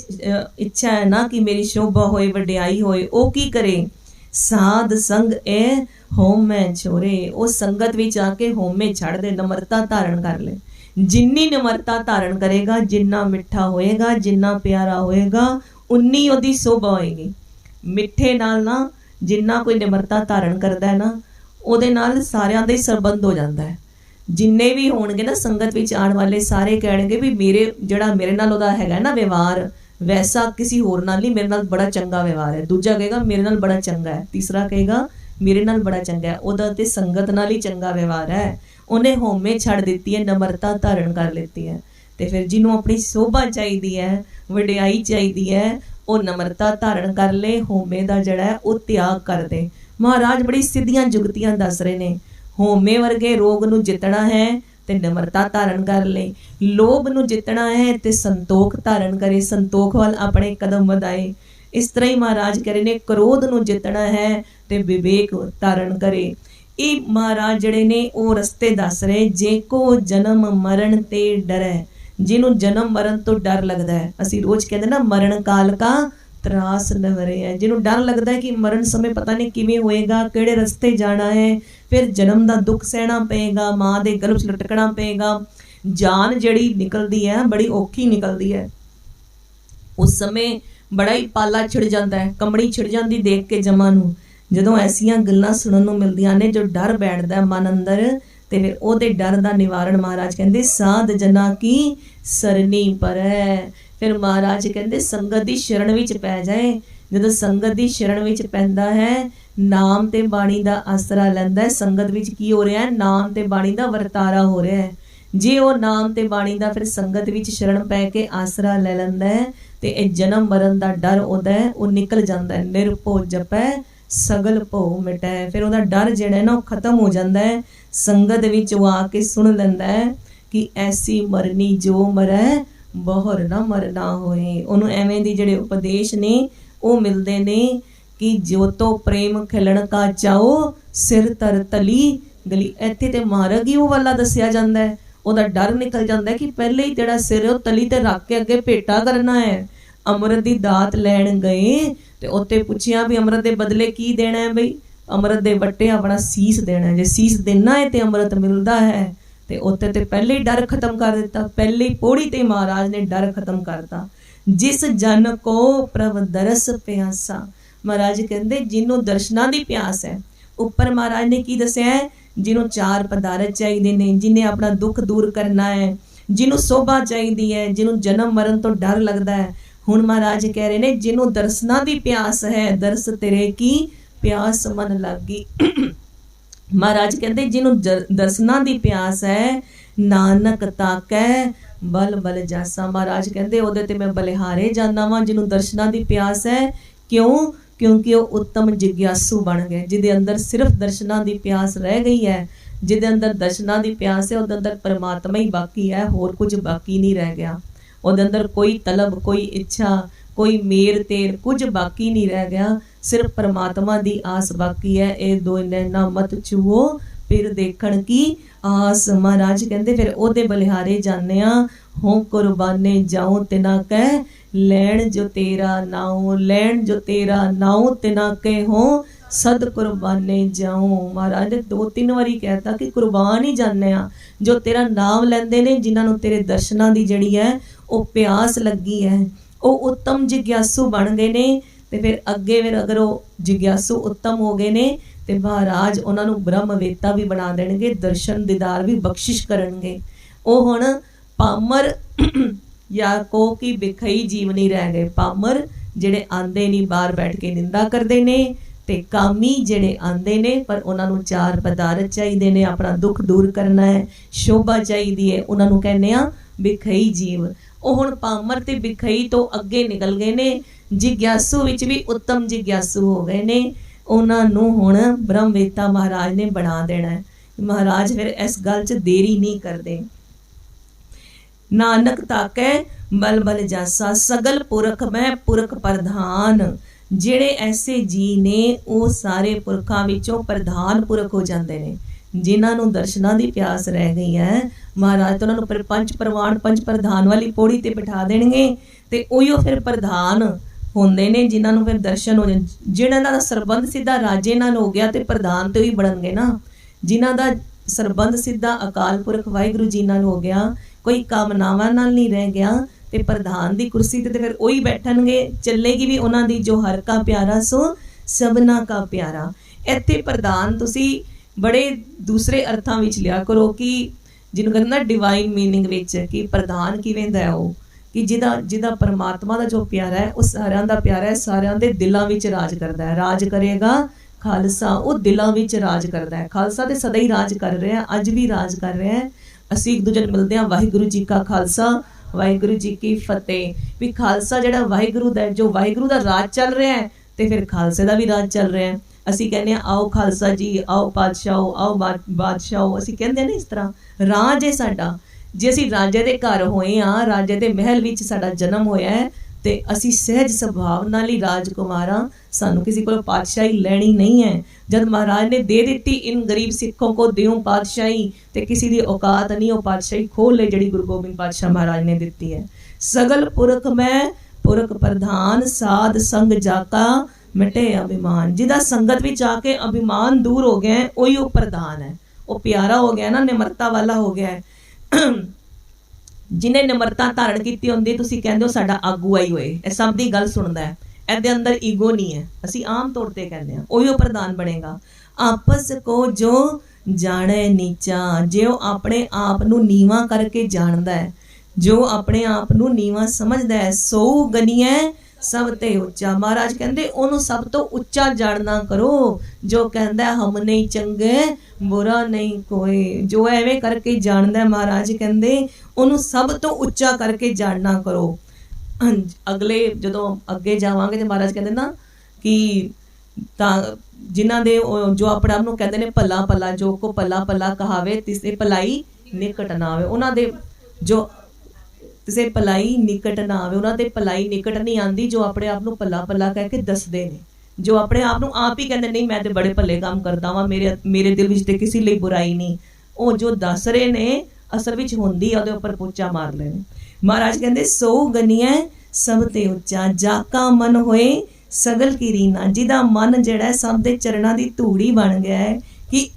ਇੱਛਾ ਹੈ ਨਾ ਕਿ ਮੇਰੀ ਸ਼ੋਭਾ ਹੋਏ, ਵਡਿਆਈ ਹੋਏ, ਉਹ ਕੀ ਕਰੇ? ਸਾਧ ਸੰਗ ਇਹ ਹੋਮੈ ਛੋਰੇ ਉਹ ਸੰਗਤ ਵਿੱਚ ਆ ਕੇ ਹੋਮੇ ਛੱਡ ਦੇ, ਨਮਰਤਾ ਧਾਰਨ ਕਰ ਲੈ। ਜਿੰਨੀ ਨਮਰਤਾ ਧਾਰਨ ਕਰੇਗਾ, ਜਿੰਨਾ ਮਿੱਠਾ ਹੋਏਗਾ, ਜਿੰਨਾ ਪਿਆਰਾ ਹੋਏਗਾ, ਉਨੀ ਉਹਦੀ ਸੋਭਾ ਹੋਏਗੀ। ਮਿੱਠੇ ਨਾਲ ਨਾ, ਜਿੰਨਾ ਕੋਈ ਨਿਮਰਤਾ ਧਾਰਨ ਕਰਦਾ ਹੈ ਨਾ, ਉਹਦੇ ਨਾਲ ਸਾਰਿਆਂ ਦਾ ਹੀ ਸੰਬੰਧ ਹੋ ਜਾਂਦਾ ਹੈ। ਜਿੰਨੇ ਵੀ ਹੋਣਗੇ ਨਾ ਸੰਗਤ ਵਿੱਚ ਆਉਣ ਵਾਲੇ, ਸਾਰੇ ਕਹਿਣਗੇ ਵੀ ਮੇਰੇ, ਜਿਹੜਾ ਮੇਰੇ ਨਾਲ ਉਹਦਾ ਹੈਗਾ ਨਾ ਵਿਵਹਾਰ ਵੈਸਾ ਕਿਸੇ ਹੋਰ ਨਾਲ ਨਹੀਂ ਮੇਰੇ ਨਾਲ ਬੜਾ ਚੰਗਾ ਵਿਵਹਾਰ ਹੈ ਦੂਜਾ ਕਹੇਗਾ ਮੇਰੇ ਨਾਲ ਬੜਾ ਚੰਗਾ ਹੈ ਤੀਸਰਾ ਕਹੇਗਾ ਮੇਰੇ ਨਾਲ ਬੜਾ ਚੰਗਾ ਹੈ ਉਹਦਾ ਤੇ ਸੰਗਤ ਨਾਲ ਹੀ ਚੰਗਾ ਵਿਵਹਾਰ ਹੈ ਉਹਨੇ ਹੋਮੇ ਛੱਡ ਦਿੱਤੀ ਹੈ ਨਮਰਤਾ ਧਾਰਨ ਕਰ ਲਿੱਤੀ ਹੈ ਤੇ ਫਿਰ ਜਿਹਨੂੰ ਆਪਣੀ ਸੋਭਾ ਚਾਹੀਦੀ ਹੈ ਵਡਿਆਈ ਚਾਹੀਦੀ ਹੈ ਉਹ ਨਮਰਤਾ ਧਾਰਨ ਕਰ ਲੇ ਹੋਮੇ ਦਾ ਜਿਹੜਾ ਹੈ ਉਹ ਤਿਆਗ ਕਰ ਦੇ ਮਹਾਰਾਜ ਬੜੀ ਸਿੱਧੀਆਂ ਜੁਗਤੀਆਂ ਦੱਸ ਰਹੇ ਨੇ ਹੋਮੇ ਵਰਗੇ ਰੋਗ ਨੂੰ ਜਿੱਤਣਾ ਹੈ ਤੇ ਨਮਰਤਾ ਧਾਰਨ ਕਰ ਲੈ ਲੋਭ ਨੂੰ ਜਿੱਤਣਾ ਹੈ ਤੇ ਸੰਤੋਖ ਧਾਰਨ ਕਰੇ। ਸੰਤੋਖ ਵੱਲ ਆਪਣੇ ਕਦਮ ਵਧਾਏ। ਇਸ ਤਰ੍ਹਾਂ ਹੀ ਮਹਾਰਾਜ ਕਹ ਰਹੇ ਨੇ, ਕ੍ਰੋਧ ਨੂੰ ਜਿੱਤਣਾ ਹੈ ਤੇ ਵਿਵੇਕ ਧਾਰਨ ਕਰੇ। ਇਹ ਮਹਾਰਾਜ ਜਿਹੜੇ ਨੇ, ਉਹ ਰਸਤੇ ਦੱਸ ਰਹੇ, ਜੇ ਕੋ ਜਨਮ ਮਰਨ ਤੇ ਡਰੈ। ਜਿਹਨੂੰ ਜਨਮ ਮਰਨ ਤੋਂ ਡਰ ਲੱਗਦਾ ਹੈ। ਅਸੀਂ ਰੋਜ਼ ਕਹਿੰਦੇ ਨਾ, ਮਰਨ ਕਾਲ ਕਾ ਤਰਾਸ ਨਵਰੇ ਹੈ, ਜਿਹਨੂੰ ਡਰ ਲੱਗਦਾ ਹੈ ਕਿ ਮਰਨ ਸਮੇਂ ਪਤਾ ਨਹੀਂ ਕਿਵੇਂ ਹੋਏਗਾ, ਕਿਹੜੇ ਰਸਤੇ ਜਾਣਾ ਹੈ, ਫਿਰ ਜਨਮ ਦਾ ਦੁੱਖ ਸਹਿਣਾ ਪਏਗਾ, ਮਾਂ ਦੇ ਗਰਭ 'ਚ ਲਟਕਣਾ ਪਏਗਾ, ਜਾਨ ਜਿਹੜੀ ਨਿਕਲਦੀ ਹੈ, ਬੜੀ ਔਖੀ ਨਿਕਲਦੀ ਹੈ। ਉਸ ਸਮੇਂ ਬੜਾ ਹੀ ਪਾਲਾ ਛਿੜ ਜਾਂਦਾ ਹੈ ਕੰਬੜੀ ਛਿੜ ਜਾਂਦੀ ਦੇਖ ਕੇ ਜਮਾਂ ਨੂੰ। ਜਦੋਂ ਐਸੀਆਂ ਗੱਲਾਂ ਸੁਣਨ ਨੂੰ ਮਿਲਦੀਆਂ ਨੇ, ਜੋ ਡਰ ਬੈਠਦਾ ਹੈ ਮਨ ਅੰਦਰ, ਤੇ ਫਿਰ ਉਹਦੇ ਡਰ ਦਾ ਨਿਵਾਰਣ ਮਹਾਰਾਜ ਕਹਿੰਦੇ, ਸਾਧ ਜਨਾ ਕੀ ਸਰਨੀ ਪਰ। ਹੈ ਫਿਰ ਮਹਾਰਾਜ ਕਹਿੰਦੇ, ਸੰਗਤ ਦੀ ਸ਼ਰਣ ਵਿੱਚ ਪੈ ਜਾਏ। ਜਦੋਂ ਸੰਗਤ ਦੀ ਸ਼ਰਣ ਵਿੱਚ ਪੈਂਦਾ ਹੈ, ਨਾਮ ਤੇ ਬਾਣੀ ਦਾ ਆਸਰਾ ਲੈਂਦਾ ਹੈ। ਸੰਗਤ ਵਿੱਚ ਕੀ ਹੋ ਰਿਹਾ ਹੈ? ਨਾਮ ਤੇ ਬਾਣੀ ਦਾ ਵਰਤਾਰਾ ਹੋ ਰਿਹਾ ਹੈ। ਜੇ ਉਹ ਨਾਮ ਤੇ ਬਾਣੀ ਦਾ ਫਿਰ ਸੰਗਤ ਵਿੱਚ ਸ਼ਰਣ ਪੈ ਕੇ ਆਸਰਾ ਲੈ ਲੈਂਦਾ ਹੈ ਤੇ ਇਹ ਜਨਮ ਮਰਨ ਦਾ ਡਰ ਉਹਦਾ ਹੈ, ਉਹ ਨਿਕਲ ਜਾਂਦਾ ਹੈ। ਨਿਰਭਉ ਜਪੈ, ਸਗਲ ਭਉ ਮਿਟੈ। ਫਿਰ ਉਹਦਾ ਡਰ ਜਿਹੜਾ ਨਾ, ਉਹ ਖਤਮ ਹੋ ਜਾਂਦਾ ਹੈ। ਸੰਗਤ ਵਿੱਚ ਉਹ ਆ ਕੇ ਸੁਣ ਲੈਂਦਾ ਹੈ ਕਿ ਐਸੀ ਮਰਨੀ ਜੋ ਮਰੈ ਬਹੁਰ ਨਾ ਮਰਨਾ ਹੋਏ। ਉਹਨੂੰ ਐਵੇਂ ਦੀ ਜਿਹੜੇ ਉਪਦੇਸ਼ ਨੇ, ਉਹ ਮਿਲਦੇ ਨੇ ਕਿ ਜੋ ਤੋ ਪ੍ਰੇਮ ਖਿਲਣ ਕਾ ਚਾਓ, ਸਿਰ ਤਰ ਤਲੀ ਗਲੀ। ਇੱਥੇ ਤੇ ਮਾਰਗ ਹੀ ਉਹ ਵਾਲਾ ਦੱਸਿਆ ਜਾਂਦਾ ਹੈ। ਉਹਦਾ ਡਰ ਨਿਕਲ ਜਾਂਦਾ ਹੈ ਕਿ ਪਹਿਲੇ ਹੀ ਜਿਹੜਾ ਸਿਰ ਉਹ ਤਲੀ ਤੇ ਰੱਖ ਕੇ ਅੱਗੇ ਭੇਟਾ ਕਰਨਾ ਹੈ। ਅੰਮ੍ਰਿਤ ਦੀ ਦਾਤ ਲੈਣ ਗਏ ਤੇ ਉੱਤੇ ਪੁੱਛਿਆ ਵੀ ਅੰਮ੍ਰਿਤ ਦੇ ਬਦਲੇ ਕੀ ਦੇਣਾ ਹੈ ਬਈ? ਅੰਮ੍ਰਿਤ ਦੇ ਵੱਟੇ ਆਪਣਾ ਸੀਸ ਦੇਣਾ ਹੈ। ਜੇ ਸੀਸ ਦੇਣਾ ਹੈ ਤੇ ਅੰਮ੍ਰਿਤ ਮਿਲਦਾ ਹੈ। ਤੇ ਉੱਥੇ ਤੇ ਪਹਿਲੇ ਹੀ ਡਰ ਖਤਮ ਕਰ ਦਿੱਤਾ, ਪਹਿਲੇ ਹੀ ਪੌੜੀ ਤੇ ਮਹਾਰਾਜ ਨੇ ਡਰ ਖਤਮ ਕਰਤਾ ਜਿਸ ਜਨ ਕੋ ਪ੍ਰਭ ਦਰਸ ਪਿਆਸਾ। ਮਹਾਰਾਜ ਕਹਿੰਦੇ ਜਿਹਨੂੰ ਦਰਸ਼ਨਾਂ ਦੀ ਪਿਆਸ ਹੈ, ਉੱਪਰ ਮਹਾਰਾਜ ਨੇ ਕੀ ਦੱਸਿਆ ਜਿਹਨੂੰ ਚਾਰ ਪਦਾਰਥ ਚਾਹੀਦੇ ਨੇ ਜਿਹਨੇ ਆਪਣਾ ਦੁੱਖ ਦੂਰ ਕਰਨਾ ਹੈ ਜਿਹਨੂੰ ਸੋਭਾ ਚਾਹੀਦੀ ਹੈ ਜਿਹਨੂੰ ਜਨਮ ਮਰਨ ਤੋਂ ਡਰ ਲੱਗਦਾ ਹੈ। ਹੁਣ ਮਹਾਰਾਜ ਕਹਿ ਰਹੇ ਨੇ ਜਿਹਨੂੰ ਦਰਸ਼ਨਾਂ ਦੀ ਪਿਆਸ ਹੈ, ਦਰਸ ਤੇਰੇ ਕੀ ਪਿਆਸ ਮਨ ਲੱਗੀ। ਮਹਾਰਾਜ ਕਹਿੰਦੇ, ਜਿਹਨੂੰ ਜ- ਦਰਸ਼ਨਾਂ ਦੀ ਪਿਆਸ ਹੈ, ਨਾਨਕ ਤਾਕੈ ਬਲ ਬਲ ਜਾਸਾ। ਮਹਾਰਾਜ ਕਹਿੰਦੇ, ਉਹਦੇ ਤੇ ਮੈਂ ਬਲਿਹਾਰੇ ਜਾਂਦਾ ਵਾਂ, ਜਿਹਨੂੰ ਦਰਸ਼ਨਾਂ ਦੀ ਪਿਆਸ ਹੈ। ਕਿਉਂ? ਕਿਉਂਕਿ ਉਹ ਉੱਤਮ ਜਿਗਿਆਸੂ ਬਣ ਗਏ। ਜਿਹਦੇ ਅੰਦਰ ਸਿਰਫ ਦਰਸ਼ਨਾਂ ਦੀ ਪਿਆਸ ਰਹਿ ਗਈ ਹੈ, ਜਿਹਦੇ ਅੰਦਰ ਦਰਸ਼ਨਾਂ ਦੀ ਪਿਆਸ ਹੈ, ਉਹਦੇ ਅੰਦਰ ਪਰਮਾਤਮਾ ਹੀ ਬਾਕੀ ਹੈ, ਹੋਰ ਕੁਝ ਬਾਕੀ ਨਹੀਂ ਰਹਿ ਗਿਆ। ਉਹਦੇ ਅੰਦਰ ਕੋਈ ਤਲਬ, ਕੋਈ ਇੱਛਾ, ਕੋਈ ਮੇਰ ਤੇਰ ਕੁਝ ਬਾਕੀ ਨਹੀਂ ਰਹਿ ਗਿਆ। ਸਿਰਫ ਪਰਮਾਤਮਾ ਦੀ ਆਸ ਬਾਕੀ ਹੈ। ਇਹ ਦੋ ਨੈਣਾ ਮਤ ਛੂਓ ਫਿਰ ਦੇਖਣ ਕੀ ਆਸ। ਮਹਾਰਾਜ ਕਹਿੰਦੇ, ਫਿਰ ਉਹਦੇ ਬਲਿਹਾਰੇ ਜਾਂਦੇ ਆ। ਹੋ ਕੁਰਬਾਨੇ ਜਾਉ ਤਿਨਾ ਕਹਿ। ਲੈਣ ਜੋ ਤੇਰਾ ਨਾਉ, ਲੈਣ ਜੋ ਤੇਰਾ ਨਾਉ ਤਿਨਾ ਕਹਿ ਹੋ ਸਦ ਕੁਰਬਾਨੇ ਜਾਉ। ਮਹਾਰਾਜ ਨੇ ਦੋ ਤਿੰਨ ਵਾਰੀ ਕਹਿਤਾ ਕਿ ਕੁਰਬਾਨ ਹੀ ਜਾਂਦੇ ਆ। ਜੋ ਤੇਰਾ ਨਾਮ ਲੈਂਦੇ ਨੇ, ਜਿਨ੍ਹਾਂ ਨੂੰ ਤੇਰੇ ਦਰਸ਼ਨਾਂ ਦੀ ਜਿਹੜੀ ਹੈ, ਉਹ ਪਿਆਸ ਲੱਗੀ ਹੈ। ਉਹ ਉੱਤਮ ਜਿਗਿਆਸੂ ਬਣ ਗਏ ਨੇ। ਤੇ ਫਿਰ ਅੱਗੇ ਫਿਰ ਅਗਰ ਉਹ ਜਿਗਿਆਸੂ ਉੱਤਮ ਹੋ ਗਏ ਨੇ ਤੇ ਮਹਾਰਾਜ ਉਹਨਾਂ ਨੂੰ ਬ੍ਰਹਮਵੇਤਾ ਵੀ ਬਣਾ ਦੇਣਗੇ, ਦਰਸ਼ਨ ਦੀਦਾਰ ਵੀ ਬਖਸ਼ਿਸ਼ ਕਰਨਗੇ। ਉਹ ਹੁਣ ਪਾਮਰ <coughs> ਜਾਂ ਕੋ ਕੀ ਵਿਖਈ ਨਹੀਂ ਰਹਿ ਗਏ। ਪਾਮਰ ਜਿਹੜੇ ਆਂਦੇ ਨਹੀਂ, ਬਾਹਰ ਬੈਠ ਕੇ ਨਿੰਦਾ ਕਰਦੇ ਨੇ ਤੇ ਕਾਮੀ ਜਿਹੜੇ ਆਂਦੇ ਨੇ, ਪਰ ਉਹਨਾਂ ਨੂੰ ਚਾਰ ਪਦਾਰਥ ਚਾਹੀਦੇ ਨੇ, ਆਪਣਾ ਦੁੱਖ ਦੂਰ ਕਰਨਾ ਹੈ, ਸ਼ੋਭਾ ਚਾਹੀਦੀ ਹੈ, ਉਹਨਾਂ ਨੂੰ ਕਹਿੰਦੇ ਆ ਵਿਖਈ ਜੀਵ। ਉਹ ਹੁਣ ਪਾਮਰ ਤੇ ਵਿਖਈ ਤੋਂ ਅੱਗੇ ਨਿਕਲ ਗਏ ਨੇ ਜਿਗਿਆਸੂ ਵਿੱਚ ਵੀ ਉੱਤਮ ਜਿਗਿਆਸੂ ਹੋ ਗਏ ਨੇ। ਉਹਨਾਂ ਨੂੰ ਹੁਣ ਬ੍ਰਹਮਵੇਤਾ ਮਹਾਰਾਜ ਨੇ ਬਣਾ ਦੇਣਾ ਹੈ। ਮਹਾਰਾਜ ਫਿਰ ਇਸ ਗੱਲ 'ਚ ਦੇਰੀ ਨਹੀਂ ਕਰਦੇ। ਨਾਨਕ ਤਾਕੈ ਬਲ ਬਲ ਜਾਸਾ, ਸਗਲ ਪੁਰਖ ਮੈਂ ਪੁਰਖ ਪ੍ਰਧਾਨ। ਜਿਹੜੇ ਐਸੇ ਜੀ ਨੇ, ਉਹ ਸਾਰੇ ਪੁਰਖਾਂ ਵਿੱਚੋਂ ਪ੍ਰਧਾਨ ਪੁਰਖ ਹੋ ਜਾਂਦੇ ਨੇ। ਜਿਨ੍ਹਾਂ ਨੂੰ ਦਰਸ਼ਨਾਂ ਦੀ ਪਿਆਸ ਰਹਿ ਗਈ ਹੈ, ਮਹਾਰਾਜ ਤਾਂ ਉਹਨਾਂ ਨੂੰ ਫਿਰ ਪੰਜ ਪ੍ਰਵਾਨ, ਪੰਜ ਪ੍ਰਧਾਨ ਵਾਲੀ ਪੌੜੀ ਤੇ ਬਿਠਾ ਦੇਣਗੇ। ਤੇ ਉਹੀਓ ਫਿਰ ਪ੍ਰਧਾਨ। ਹੁੰਦੇ ਨੇ, ਜਿਨ੍ਹਾਂ ਨੂੰ ਫਿਰ ਦਰਸ਼ਨ ਹੋ ਜਿਹਨਾਂ ਦਾ ਸਰਬੰਧ ਸਿੱਧਾ ਰਾਜੇ ਨਾਲ ਹੋ ਗਿਆ ਤੇ ਪ੍ਰਧਾਨ ਤੇ ਹੀ ਬਣਨਗੇ ਨਾ। ਜਿਨ੍ਹਾਂ ਦਾ ਸਰਬੰਧ ਸਿੱਧਾ ਅਕਾਲ ਪੁਰਖ ਵਾਹਿਗੁਰੂ ਜੀ ਨਾਲ ਹੋ ਗਿਆ, ਕੋਈ ਕਾਮਨਾਵਾਂ ਨਾਲ ਨਹੀਂ ਰਹਿ ਗਿਆ, ਤੇ ਪ੍ਰਧਾਨ ਦੀ ਕੁਰਸੀ ਤੇ ਤੇ ਫਿਰ ਉਹੀ ਬੈਠਣਗੇ, ਚੱਲੇਗੀ ਵੀ ਉਹਨਾਂ ਦੀ ਜੋ ਹਰ ਕਾ ਪਿਆਰਾ, ਸੋ ਸਭਨਾ ਕਾ ਪਿਆਰਾ। ਇੱਥੇ ਪ੍ਰਧਾਨ ਤੁਸੀਂ ਬੜੇ ਦੂਸਰੇ ਅਰਥਾਂ ਵਿੱਚ ਲਿਆ ਕਰੋ ਕਿ, ਜਿਹਨੂੰ ਕਹਿੰਦਾ ਨਾ ਡਿਵਾਈਨ ਮੀਨਿੰਗ ਵਿੱਚ, ਕਿ ਪ੍ਰਧਾਨ ਕਿਵੇਂ ਦਾ ਉਹ। ਕਿ ਜਿਹਦਾ ਜਿਹਦਾ ਪਰਮਾਤਮਾ ਦਾ ਜੋ ਪਿਆਰਾ ਹੈ, ਉਹ ਸਾਰਿਆਂ ਦਾ ਪਿਆਰ ਹੈ, ਸਾਰਿਆਂ ਦੇ ਦਿਲਾਂ ਵਿੱਚ ਰਾਜ ਕਰਦਾ ਹੈ। ਰਾਜ ਕਰੇਗਾ ਖਾਲਸਾ, ਉਹ ਦਿਲਾਂ ਵਿੱਚ ਰਾਜ ਕਰਦਾ ਹੈ। ਖਾਲਸਾ ਤੇ ਸਦਾ ਹੀ ਰਾਜ ਕਰ ਰਿਹਾ ਹੈ, ਅੱਜ ਵੀ ਰਾਜ ਕਰ ਰਿਹਾ ਹੈ। ਅਸੀਂ ਇੱਕ ਦੂਜੇ ਨੂੰ ਮਿਲਦੇ ਹਾਂ। ਵਾਹਿਗੁਰੂ ਜੀ ਕਾ ਖਾਲਸਾ, ਵਾਹਿਗੁਰੂ ਜੀ ਕੀ ਫਤਿਹ। ਵੀ ਖਾਲਸਾ ਜਿਹੜਾ ਵਾਹਿਗੁਰੂ ਦਾ ਜੋ ਵਾਹਿਗੁਰੂ ਦਾ ਰਾਜ ਚੱਲ ਰਿਹਾ ਹੈ, ਤੇ ਫਿਰ ਖਾਲਸੇ ਦਾ ਵੀ ਰਾਜ ਚੱਲ ਰਿਹਾ ਹੈ। ਅਸੀਂ ਕਹਿੰਦੇ ਆ ਆਓ ਖਾਲਸਾ ਜੀ, ਆਓ ਪਾਤਸ਼ਾਹੋ, ਆਓ ਬਾ- ਬਾਦਸ਼ਾਹੋ। ਅਸੀਂ ਕਹਿੰਦੇ ਆ ਨਾ ਇਸ ਤਰ੍ਹਾਂ, ਰਾਜ ਹੈ ਸਾਡਾ। ਜੇ ਅਸੀਂ ਰਾਜੇ ਦੇ ਘਰ ਹੋਏ ਆ ਰਾਜੇ ਦੇ ਮਹਿਲ ਵਿੱਚ ਸਾਡਾ ਜਨਮ ਹੋਇਆ ਹੈ ਤੇ ਅਸੀਂ ਸਹਿਜ ਸੁਭਾਵ ਨਾਲ ਹੀ ਰਾਜਕੁਮਾਰਾਂ ਸਾਨੂੰ ਕਿਸੇ ਕੋਲ ਪਾਤਸ਼ਾਹੀ ਲੈਣੀ ਨਹੀਂ ਹੈ। ਜਦ ਮਹਾਰਾਜ ਨੇ ਦੇ ਦਿੱਤੀ ਇਨ ਗਰੀਬ ਸਿੱਖੋਂ ਕੋ ਦਿਉ ਪਾਤਸ਼ਾਹੀ ਤੇ ਕਿਸੇ ਦੀ ਔਕਾਤ ਨਹੀਂ ਉਹ ਪਾਤਸ਼ਾਹੀ ਖੋਲ ਲੈ ਜਿਹੜੀ ਗੁਰੂ ਗੋਬਿੰਦ ਪਾਤਸ਼ਾਹ ਮਹਾਰਾਜ ਨੇ ਦਿੱਤੀ ਹੈ। ਸਗਲ ਪੁਰਖ ਮੈਂ ਪੁਰਖ ਪ੍ਰਧਾਨ ਸਾਧ ਸੰਗ ਜਾਕਾ ਮਿਟੇ ਅਭਿਮਾਨ। ਜਿਹਦਾ ਸੰਗਤ ਵਿੱਚ ਆ ਕੇ ਅਭਿਮਾਨ ਦੂਰ ਹੋ ਗਿਆ ਹੈ, ਉਹੀ ਉਹ ਪ੍ਰਧਾਨ ਹੈ। ਉਹ ਪਿਆਰਾ ਹੋ ਗਿਆ ਨਾ ਨਿਮਰਤਾ ਵਾਲਾ ਹੋ ਗਿਆ ਹੈ। ਜਿਨੇ ਨਿਮਰਤਾ ਧਾਰਨ ਕੀਤੀ ਹੁੰਦੀ, ਤੁਸੀਂ ਕਹਿੰਦੇ ਹੋ ਸਾਡਾ ਆਗੂ ਆਈ ਹੋਏ। ਇਹ ਸਭ ਦੀ ਗੱਲ ਸੁਣਦਾ ਹੈ। ਇਹਦੇ ਅੰਦਰ ਈਗੋ ਨਹੀਂ ਹੈ। ਅਸੀਂ ਆਮ ਤੌਰ ਤੇ ਕਹਿੰਦੇ ਹਾਂ, ਉਹੀ ਉਹ ਪ੍ਰਧਾਨ ਬਣੇਗਾ। ਆਪਸ ਕੋ ਜੋ ਜਾਣੇ ਨੀਚਾ, ਜੇ ਉਹ ਆਪਣੇ ਆਪ ਨੂੰ ਨੀਵਾ ਕਰਕੇ ਜਾਣਦਾ ਹੈ, ਜੋ ਆਪਣੇ ਆਪ ਨੂੰ ਨੀਵਾ ਸਮਝਦਾ ਹੈ, ਸੋ ਗਨੀਐ ਸਭ ਤੇ ਉੱਚਾ। ਮਹਾਰਾਜ ਕਹਿੰਦੇ, ਉਹਨੂੰ ਸਭ ਤੋਂ ਉੱਚਾ ਜਾਣਨਾ ਕਰੋ, ਜੋ ਕਹਿੰਦਾ, ਹਮ ਨਹੀਂ ਚੰਗੇ, ਬੁਰਾ ਨਹੀਂ ਕੋਈ ਜੋ ਐਵੇਂ ਕਰਕੇ ਜਾਣਦਾ ਮਹਾਰਾਜ ਕਹਿੰਦੇ, ਉਹਨੂੰ ਸਭ ਤੋਂ ਉੱਚਾ ਕਰਕੇ ਜਾਣਨਾ ਕਰੋ। ਅਗਲੇ ਜਦੋਂ ਅੱਗੇ ਜਾਵਾਂਗੇ ਤੇ ਮਹਾਰਾਜ ਕਹਿੰਦੇ ਨਾ ਕਿ ਤਾਂ ਜਿਨ੍ਹਾਂ ਦੇ ਜੋ ਆਪਣੇ ਆਪ ਨੂੰ ਕਹਿੰਦੇ ਨੇ ਭਲਾ ਭਲਾ ਜੋ ਕੋ ਭਲਾ ਭਲਾ ਕਹਾਵੇ ਤਿਸੇ ਭਲਾਈ ਨਿਕਟ ਨਾ ਆਵੇ। ਉਹਨਾਂ ਦੇ ਜੋ ਕਿਸੇ ਪਲਾਈ ਨਿਕਟ ਨਾ ਆਵੇ, ਉਹਨਾਂ ਤੇ ਭਲਾਈ ਨਿਕਟ ਨਹੀਂ ਆਂਦੀ ਜੋ ਆਪਣੇ ਆਪ ਨੂੰ ਭਲਾ ਭਲਾ ਕਹਿ ਕੇ ਦੱਸਦੇ ਨੇ। ਜੋ ਆਪਣੇ ਆਪ ਨੂੰ ਆਪ ਹੀ ਕਹਿੰਦੇ, ਨਹੀਂ, ਮੈਂ ਤੇ ਬੜੇ ਭਲੇ ਕੰਮ ਕਰਦਾ ਵਾਂ, ਮੇਰੇ ਮੇਰੇ ਦਿਲ ਵਿੱਚ ਤੇ ਕਿਸੇ ਲਈ ਬੁਰਾਈ ਨਹੀਂ। ਉਹ ਜੋ ਦੱਸ ਰਹੇ ਨੇ, ਅਸਲ ਵਿੱਚ ਹੁੰਦੀ ਆ, ਉਹਦੇ ਉੱਪਰ ਪੁੱਚਾ ਮਾਰ ਲੈਣੇ। ਮਹਾਰਾਜ ਕਹਿੰਦੇ, ਸੋ ਗਨੀਐ, ਸਭ ਤੇ ਉੱਚਾ ਜਾਕਾ ਮਨ ਹੋਏ, ਸਗਲ ਕੀ ਰੀਨਾ, ਜਿਹਦਾ ਮਨ ਜਿਹੜਾ ਸਭ ਦੇ ਚਰਨਾਂ ਦੀ ਧੂੜੀ ਬਣ ਗਿਆ ਹੈ, ਕਿ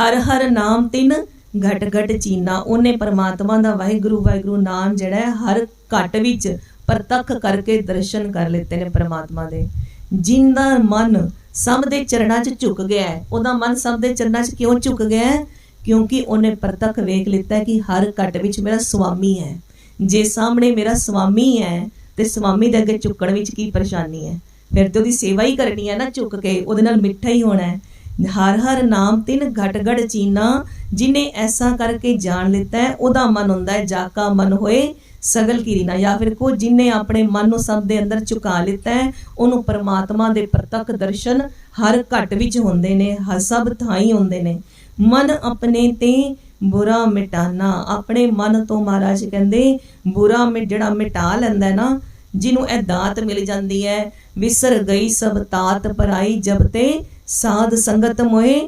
ਹਰ ਹਰ ਨਾਮ ਤਿੰਨ ਘਟ ਘਟ ਚੀਨਾ, ਉਹਨੇ ਪਰਮਾਤਮਾ ਦਾ ਵਾਹਿਗੁਰੂ ਵਾਹਿਗੁਰੂ ਨਾਮ ਜਿਹੜਾ ਹੈ, ਹਰ ਘਟ ਵਿੱਚ ਪ੍ਰਤੱਖ ਕਰਕੇ ਦਰਸ਼ਨ ਕਰ ਲਿੱਤੇ ਨੇ ਪਰਮਾਤਮਾ ਦੇ। ਜਿੰਦਾ ਮਨ ਸਭ ਦੇ ਚਰਨਾਂ 'ਚ ਝੁਕ ਗਿਆ ਹੈ। ਉਹਦਾ ਮਨ ਸਭ ਦੇ ਚਰਨਾਂ 'ਚ ਕਿਉਂ ਝੁਕ ਗਿਆ ਹੈ? ਕਿਉਂਕਿ ਉਹਨੇ ਪ੍ਰਤੱਖ ਵੇਖ ਲਿੱਤਾ ਕਿ ਹਰ ਘਟ ਵਿੱਚ ਮੇਰਾ ਸੁਆਮੀ ਹੈ। ਜੇ ਸਾਹਮਣੇ ਮੇਰਾ ਸੁਆਮੀ ਹੈ, ਤੇ ਸੁਆਮੀ ਦੇ ਅੱਗੇ ਝੁਕਣ ਵਿੱਚ ਕੀ ਪਰੇਸ਼ਾਨੀ ਹੈ? ਫਿਰ ਤੇ ਉਹਦੀ ਸੇਵਾ ਹੀ ਕਰਨੀ ਹੈ ਨਾ, ਝੁਕ ਕੇ। ਉਹਦੇ ਨਾਲ ਮਿੱਠਾ ਹੀ ਹੋਣਾ ਹੈ। ਹਰ ਹਰ ਨਾਮ ਤਿੰਨ ਘਟ ਘਟ ਚੀਨਾ, ਜਿਨੇ ਐਸਾ ਕਰਕੇ ਜਾਣ ਲਿੱਤਾ ਹੈ, ਉਹਦਾ ਮਨ ਹੁੰਦਾ ਹੈ, ਜਾਕਾ ਮਨ ਹੋਏ ਸਗਲ ਕੀਰੀਨਾ ਜਾਂ ਫਿਰ ਕੋ ਜਿਨੇ ਆਪਣੇ ਮਨ ਨੂੰ ਸਭ ਦੇ ਅੰਦਰ ਝੁਕਾ ਲਿੱਤਾ ਹੈ, ਉਹਨੂੰ ਪਰਮਾਤਮਾ ਦੇ ਪ੍ਰਤੱਖ ਦਰਸ਼ਨ ਹਰ ਘਟ ਵਿੱਚ ਹੁੰਦੇ ਨੇ, ਹਰ ਸਭ ਥਾਈ ਹੁੰਦੇ ਨੇ। ਮਨ ਆਪਣੇ ਤੇ ਬੁਰਾ ਮਿਟਾਨਾ। ਆਪਣੇ ਮਨ ਤੋਂ ਮਹਾਰਾਜ ਕਹਿੰਦੇ, ਬੁਰਾ ਮਿਟ ਜਿਹੜਾ ਮਿਟਾ ਲੈਂਦਾ ਨਾ, ਜਿਹਨੂੰ ਇਹ ਦਾਤ ਮਿਲ ਜਾਂਦੀ ਹੈ, ਵਿਸਰ ਗਈ ਸਭ ਤਾਤ ਪਰਾਈ ਜਬ ਤੇ ਸਾਧ ਸੰਗਤ ਮੋਏ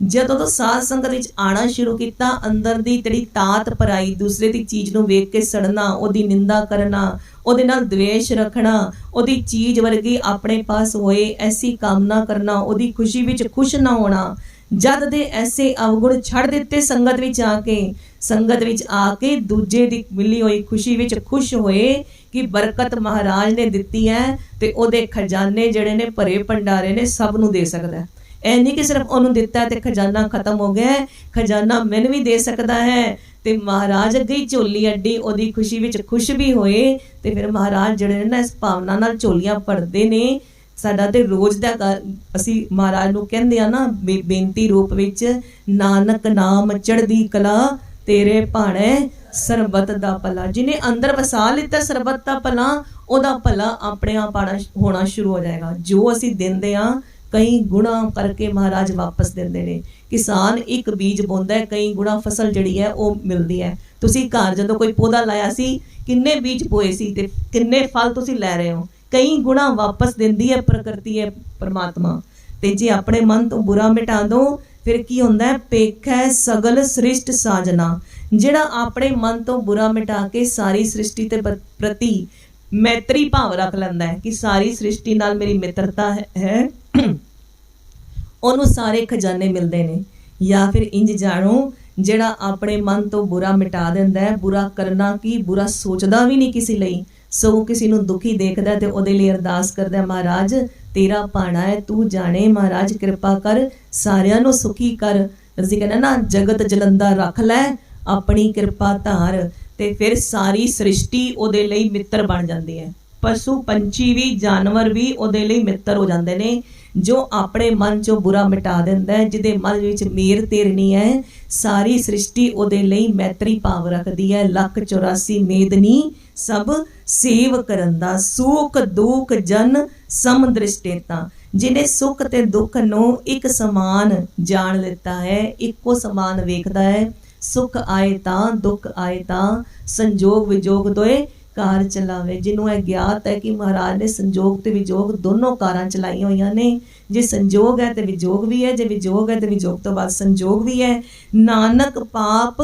ਜਦੋਂ ਤੋਂ ਸਾਧ ਸੰਗਤ ਵਿੱਚ ਆਣਾ ਸ਼ੁਰੂ ਕੀਤਾ ਅੰਦਰ ਦੀ ਜਿਹੜੀ ਤਾਤ ਪਰਾਈ ਦੂਸਰੇ ਦੀ ਚੀਜ਼ ਨੂੰ ਵੇਖ ਕੇ ਸੜਨਾ ਉਹਦੀ ਨਿੰਦਾ ਕਰਨਾ ਉਹਦੇ ਨਾਲ द्वेष ਰੱਖਣਾ ਉਹਦੀ ਚੀਜ਼ ਵਰਗੀ ਆਪਣੇ ਪਾਸ ਹੋਏ ਐਸੀ ਕਾਮਨਾ ਕਰਨਾ ਉਹਦੀ ਖੁਸ਼ੀ ਵਿੱਚ ਖੁਸ਼ ਨਾ ਹੋਣਾ ਜਦ ਦੇ ਐਸੇ ਅਵਗੁਣ ਛੱਡ ਦਿੱਤੇ ਸੰਗਤ ਵਿੱਚ ਆ ਕੇ ਸੰਗਤ ਵਿੱਚ ਆ ਕੇ ਦੂਜੇ ਦੀ ਮਿਲੀ ਹੋਈ ਖੁਸ਼ੀ ਵਿੱਚ ਖੁਸ਼ ਹੋਏ ਕਿ ਬਰਕਤ ਮਹਾਰਾਜ ਨੇ ਦਿੱਤੀ ਹੈ ਤੇ ਉਹਦੇ ਖਜ਼ਾਨੇ ਜਿਹੜੇ ਨੇ ਭਰੇ ਭੰਡਾਰੇ ਨੇ ਸਭ ਨੂੰ ਦੇ ਸਕਦਾ ਹੈ ਇਹ ਨਹੀਂ ਕਿ ਸਿਰਫ ਉਹਨੂੰ ਦਿੱਤਾ ਹੈ ਤੇ ਖਜ਼ਾਨਾ ਖਤਮ ਹੋ ਗਿਆ ਖਜ਼ਾਨਾ ਮੈਨੂੰ ਵੀ ਦੇ ਸਕਦਾ ਹੈ। ਤੇ ਮਹਾਰਾਜ ਅੱਗੇ ਝੋਲੀ ਅੱਡੀ, ਉਹਦੀ ਖੁਸ਼ੀ ਵਿੱਚ ਖੁਸ਼ ਵੀ ਹੋਏ ਤੇ ਫਿਰ ਮਹਾਰਾਜ ਜਿਹੜੇ ਨੇ ਨਾ ਇਸ ਭਾਵਨਾ ਨਾਲ ਝੋਲੀਆਂ ਭਰਦੇ ਨੇ। ਸਾਡਾ ਤੇ ਰੋਜ਼ ਦਾ ਅਸੀਂ ਮਹਾਰਾਜ ਨੂੰ ਕਹਿੰਦੇ ਆ ਨਾ, ਬੇ- ਬੇਨਤੀ ਰੂਪ ਵਿੱਚ, ਨਾਨਕ ਨਾਮ ਚੜ੍ਹਦੀ ਕਲਾ, ਤੇਰੇ ਭਾਣੇ ਸਰਬਤ ਦਾ ਭਲਾ। ਜਿਹਨੇ ਅੰਦਰ ਵਸਾ ਲਿੱਤਾ ਸਰਬਤ ਦਾ ਭਲਾ, ਉਹਦਾ ਭਲਾ ਆਪਣੇ ਆਪ ਆਣਾ, ਹੋਣਾ ਸ਼ੁਰੂ ਹੋ ਜਾਏਗਾ। ਜੋ ਅਸੀਂ ਦਿੰਦੇ ਆ ਕਈ ਗੁਣਾ ਕਰਕੇ ਮਹਾਰਾਜ ਵਾਪਸ ਦਿੰਦੇ ਨੇ। ਕਿਸਾਨ ਇੱਕ ਬੀਜ ਬੋਂਦਾ ਹੈ, ਕਈ ਗੁਣਾ ਫਸਲ ਜਿਹੜੀ ਹੈ, ਉਹ ਮਿਲਦੀ ਹੈ। ਤੁਸੀਂ ਘਰ ਜਦੋਂ ਕੋਈ ਪੌਦਾ ਲਾਇਆ ਸੀ, ਕਿੰਨੇ ਬੀਜ ਪੋਏ ਸੀ ਤੇ ਕਿੰਨੇ ਫਲ ਤੁਸੀਂ ਲੈ ਰਹੇ ਹੋ? ਕਈ ਗੁਣਾ ਵਾਪਸ ਦਿੰਦੀ ਹੈ, ਪ੍ਰਕਿਰਤੀ ਹੈ ਪਰਮਾਤਮਾ। ਤੇ ਜੇ ਆਪਣੇ ਮਨ ਤੋਂ ਬੁਰਾ ਮਿਟਾ ਦੋ, ਫਿਰ ਕੀ ਹੁੰਦਾ ਹੈ? ਪੇਖੈ ਸਗਲ ਸ੍ਰਿਸ਼ਟ ਸਾਜਨਾ। ਜਿਹੜਾ ਆਪਣੇ ਮਨ ਤੋਂ ਬੁਰਾ ਮਿਟਾ ਕੇ ਸਾਰੀ ਸ੍ਰਿਸ਼ਟੀ ਤੇ ਪ੍ਰਤੀ ਮੈਤਰੀ ਭਾਵ ਰੱਖ ਲੈਂਦਾ ਹੈ ਕਿ ਸਾਰੀ ਸ੍ਰਿਸ਼ਟੀ ਨਾਲ ਮੇਰੀ ਮਿੱਤਰਤਾ ਹੈ। ਉਹਨੂੰ ਸਾਰੇ ਖਜ਼ਾਨੇ ਮਿਲਦੇ ਨੇ ਜਾਂ ਫਿਰ ਇੰਜ ਜਾਣੋ, ਜਿਹੜਾ ਆਪਣੇ ਮਨ ਤੋਂ ਬੁਰਾ ਮਿਟਾ ਦਿੰਦਾ ਹੈ, ਬੁਰਾ ਕਰਨਾ ਕੀ, ਬੁਰਾ ਸੋਚਦਾ ਵੀ ਨਹੀਂ ਕਿਸੇ ਲਈ। ਸਗੋਂ ਕਿਸੇ ਨੂੰ ਦੁਖੀ ਦੇਖਦਾ ਤੇ ਉਹਦੇ ਲਈ ਅਰਦਾਸ ਕਰਦਾ ਮਹਾਰਾਜ, ਤੇਰਾ ਭਾਣਾ ਹੈ, ਤੂੰ ਜਾਣੇ, ਮਹਾਰਾਜ, ਕਿਰਪਾ ਕਰ, ਸਾਰਿਆਂ ਨੂੰ ਸੁਖੀ ਕਰ। ਅਸੀਂ ਕਹਿੰਦੇ ਨਾ, ਜਗਤ ਜਲੰਦਾ ਰੱਖ ਲੈ, ਆਪਣੀ ਕਿਰਪਾ ਧਾਰ। ਤੇ ਫਿਰ ਸਾਰੀ ਸ੍ਰਿਸ਼ਟੀ ਉਹਦੇ ਲਈ ਮਿੱਤਰ ਬਣ ਜਾਂਦੀ ਹੈ। ਪਸ਼ੂ ਪੰਛੀ ਵੀ, ਜਾਨਵਰ ਵੀ ਉਹਦੇ ਲਈ ਮਿੱਤਰ ਹੋ ਜਾਂਦੇ ਨੇ। ਜੋ ਆਪਣੇ ਮਨ ਚੋਂ ਬੁਰਾ ਮਿਟਾ ਦਿੰਦਾ ਹੈ, ਜਿਹਦੇ ਮਨ ਵਿੱਚ ਮੇਰ ਤੇਰਨੀ ਹੈ, ਸਾਰੀ ਸ੍ਰਿਸ਼ਟੀ ਉਹਦੇ ਲਈ ਮੈਤਰੀ ਭਾਵ ਰੱਖਦੀ ਹੈ। ਲੱਖ 84 ਮੇਦਨੀ ਸਭ ਸੇਵ ਕਰਨ ਦਾ, ਸੁਖ ਦੁਖ ਜਨ ਸਮ ਦ੍ਰਿਸ਼ਟੇਤਾ ਜਿਨੇ ਸੁਖ ਤੇ ਦੁੱਖ ਨੂੰ ਇੱਕ ਸਮਾਨ ਜਾਣ ਲਿੱਤਾ ਹੈ, ਇੱਕੋ ਸਮਾਨ ਵੇਖਦਾ ਹੈ, ਸੁਖ ਆਏ ਤਾਂ, ਦੁੱਖ ਆਏ ਤਾਂ ਸੰਜੋਗ ਵਿਜੋਗ ਦੋਏ ਕਾਰ ਚਲਾਵੇ, ਜਿਹਨੂੰ ਇਹ ਗਿਆਤ ਹੈ ਕਿ ਮਹਾਰਾਜ ਨੇ ਸੰਜੋਗ ਤੇ ਵਿਜੋਗ ਦੋਨੋਂ ਕਾਰਾਂ ਚਲਾਈਆਂ ਹੋਈਆਂ ਨੇ। ਜੇ ਸੰਜੋਗ ਹੈ ਤੇ ਵਿਜੋਗ ਵੀ ਹੈ, ਜੇ ਵਿਜੋਗ ਹੈ ਤੇ ਵਿਜੋਗ ਤੋਂ ਬਾਅਦ ਸੰਜੋਗ ਵੀ ਹੈ। ਨਾਨਕ ਪਾਪ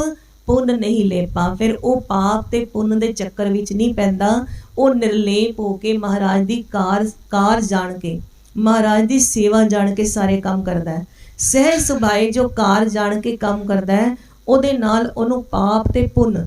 ਪੁੰਨ ਨਹੀਂ ਲੇਪਾ। ਫਿਰ ਉਹ ਪਾਪ ਤੇ ਪੁੰਨ ਦੇ ਚੱਕਰ ਵਿੱਚ ਨਹੀਂ ਪੈਂਦਾ। ਉਹ ਨਿਰਲੇਪ ਹੋ ਕੇ ਮਹਾਰਾਜ ਦੀ ਕਾਰ ਕਾਰ ਜਾਣ ਕੇ, ਮਹਾਰਾਜ ਦੀ ਸੇਵਾ ਜਾਣ ਕੇ ਸਾਰੇ ਕੰਮ ਕਰਦਾ ਹੈ। ਸਹਿ ਸੁਭਾਏ ਜੋ ਕਾਰ ਜਾਣ ਕੇ ਕੰਮ ਕਰਦਾ ਹੈ, ਉਹਦੇ ਨਾਲ ਉਹਨੂੰ ਪਾਪ ਤੇ ਪੁੰਨ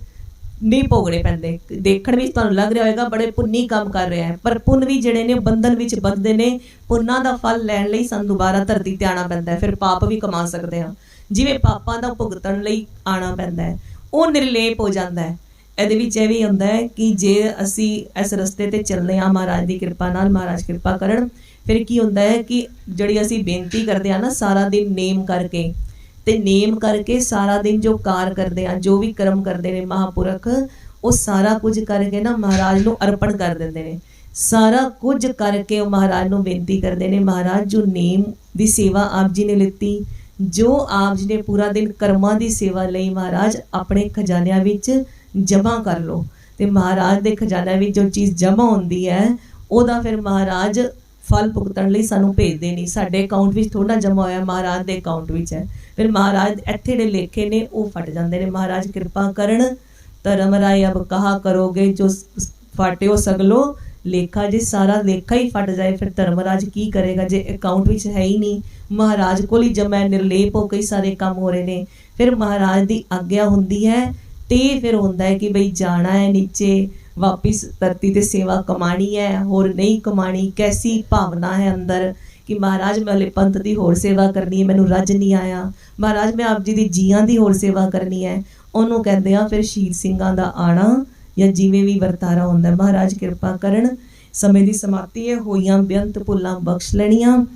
ਨਹੀਂ ਭੋਗਣੇ ਪੈਂਦੇ? ਦੇਖਣ ਵਿੱਚ ਤੁਹਾਨੂੰ ਲੱਗ ਰਿਹਾ ਹੋਵੇਗਾ, ਬੜੇ ਪੁੰਨੀ ਕੰਮ ਕਰ ਰਿਹਾ ਹੈ। ਪਰ ਪੁੰਨ ਵੀ ਜਿਹੜੇ ਨੇ ਬੰਧਨ ਵਿੱਚ ਬੰਧਦੇ ਨੇ। ਪੁੰਨਾਂ ਦਾ ਫਲ ਲੈਣ ਲਈ ਸਾਨੂੰ ਦੁਬਾਰਾ ਧਰਤੀ ਤੇ ਆਣਾ ਪੈਂਦਾ ਹੈ। ਫਿਰ ਪਾਪ ਵੀ ਕਮਾ ਸਕਦੇ ਹਾਂ। ਜਿਵੇਂ ਪਾਪਾਂ ਦਾ ਭੁਗਤਣ ਲਈ ਆਣਾ ਪੈਂਦਾ ਹੈ, ਉਹ ਨਿਰਲੇਪ ਹੋ ਜਾਂਦਾ ਹੈ। ਇਹਦੇ ਵਿੱਚ ਇਹ ਵੀ ਹੁੰਦਾ ਹੈ ਕਿ ਜੇ ਅਸੀਂ ਇਸ ਰਸਤੇ ਤੇ ਚੱਲਦੇ ਹਾਂ, ਮਹਾਰਾਜ ਦੀ ਕਿਰਪਾ ਨਾਲ, ਮਹਾਰਾਜ ਕਿਰਪਾ ਕਰਨ, ਫਿਰ ਕੀ ਹੁੰਦਾ ਹੈ ਕਿ ਜਿਹੜੀ ਅਸੀਂ ਬੇਨਤੀ ਕਰਦੇ ਆ ਨਾ, ਸਾਰਾ ਦਿਨ ਨੇਮ ਕਰਕੇ ਤੇ ਨੇਮ ਕਰਕੇ ਸਾਰਾ ਦਿਨ ਜੋ ਕਾਰ ਕਰਦੇ ਆ, ਜੋ ਵੀ ਕਰਮ ਕਰਦੇ ਨੇ ਮਹਾਪੁਰਖ, ਉਹ ਸਾਰਾ ਕੁਝ ਕਰਕੇ ਨਾ ਮਹਾਰਾਜ ਨੂੰ ਅਰਪਣ ਕਰ ਦਿੰਦੇ ਨੇ। ਸਾਰਾ ਕੁਝ ਕਰਕੇ ਉਹ ਮਹਾਰਾਜ ਨੂੰ ਬੇਨਤੀ ਕਰਦੇ ਨੇ, ਮਹਾਰਾਜ ਜੋ ਨੇਮ ਦੀ ਸੇਵਾ ਆਪ ਜੀ ਨੇ ਲਿੱਤੀ, ਜੋ ਆਪ ਜੀ ਨੇ ਪੂਰਾ ਦਿਨ ਕਰਮਾਂ ਦੀ ਸੇਵਾ ਲਈ ਮਹਾਰਾਜ ਆਪਣੇ ਖਜ਼ਾਨਿਆਂ ਵਿੱਚ ਜਮ੍ਹਾਂ ਕਰ ਲਓ। ਤੇ ਮਹਾਰਾਜ ਦੇ ਖਜ਼ਾਨਿਆਂ ਵਿੱਚ ਜੋ ਚੀਜ਼ ਜਮ੍ਹਾਂ ਹੁੰਦੀ ਹੈ, ਉਹਦਾ ਫਿਰ ਮਹਾਰਾਜ ਫਲ ਭੁਗਤਣ ਲਈ ਸਾਨੂੰ ਭੇਜਦੇ ਨਹੀਂ। ਸਾਡੇ ਅਕਾਊਂਟ ਵਿੱਚ ਥੋੜਾ ਜਮ੍ਹਾਂ ਹੋਇਆ, ਮਹਾਰਾਜ ਦੇ ਅਕਾਊਂਟ ਵਿੱਚ ਹੈ। ਫਿਰ ਮਹਾਰਾਜ ਇੱਥੇ ਦੇ ਲੇਖੇ ਨੇ, ਉਹ ਫਟ ਜਾਂਦੇ ਨੇ। ਮਹਾਰਾਜ ਕਿਰਪਾ ਕਰਨ, ਧਰਮ ਰਾਏ ਅਬ ਕਹਾ ਕਰੋਗੇ, ਜੋ ਸ- ਫਾਟਿਓ ਸਗਲੋ ਲੇਖਾ, ਜੇ ਸਾਰਾ ਲੇਖਾ ਹੀ ਫਟ ਜਾਏ, ਫਿਰ ਧਰਮਰਾਜ ਕੀ ਕਰੇਗਾ? ਜੇ ਅਕਾਊਂਟ ਵਿੱਚ ਹੈ ਹੀ ਨਹੀਂ, ਮਹਾਰਾਜ ਕੋਲ ਹੀ ਜਮਾ ਨਿਰਲੇਪ ਹੋ ਕਈ ਸਾਰੇ ਕੰਮ ਹੋ ਰਹੇ ਨੇ। ਫਿਰ ਮਹਾਰਾਜ ਦੀ ਆਗਿਆ ਹੁੰਦੀ ਹੈ, ਤੇ ਫਿਰ ਹੁੰਦਾ ਹੈ ਕਿ ਬਈ ਜਾਣਾ ਹੈ ਨੀਚੇ, ਵਾਪਿਸ ਧਰਤੀ ਤੇ ਸੇਵਾ ਕਮਾਣੀ ਹੈ, ਹੋਰ ਨਹੀਂ ਕਮਾਣੀ, ਕੈਸੀ ਭਾਵਨਾ ਹੈ ਅੰਦਰ? ਕਿ ਮਹਾਰਾਜ ਮੈਂ ਹਲੇ ਪੰਥ ਦੀ ਹੋਰ ਸੇਵਾ ਕਰਨੀ ਹੈ, ਮੈਨੂੰ ਰੱਜ ਨਹੀਂ ਆਇਆ। ਮਹਾਰਾਜ, ਮੈਂ ਆਪ ਜੀ ਦੀ ਜੀਆਂ ਦੀ ਹੋਰ ਸੇਵਾ ਕਰਨੀ ਹੈ। ਉਹਨੂੰ ਕਹਿੰਦੇ ਆ ਫਿਰ ਸ਼ਹੀਦ ਸਿੰਘਾਂ ਦਾ ਆਣਾ ਜਾਂ ਜਿਵੇਂ ਵੀ ਵਰਤਾਰਾ ਹੁੰਦਾ। ਮਹਾਰਾਜ, ਕਿਰਪਾ ਕਰਨ। ਸਮੇਂ ਦੀ ਸਮਾਪਤੀ ਹੈ, ਹੋਈਆਂ ਬੇਅੰਤ ਭੁੱਲਾਂ ਬਖਸ਼ ਲੈਣੀਆਂ।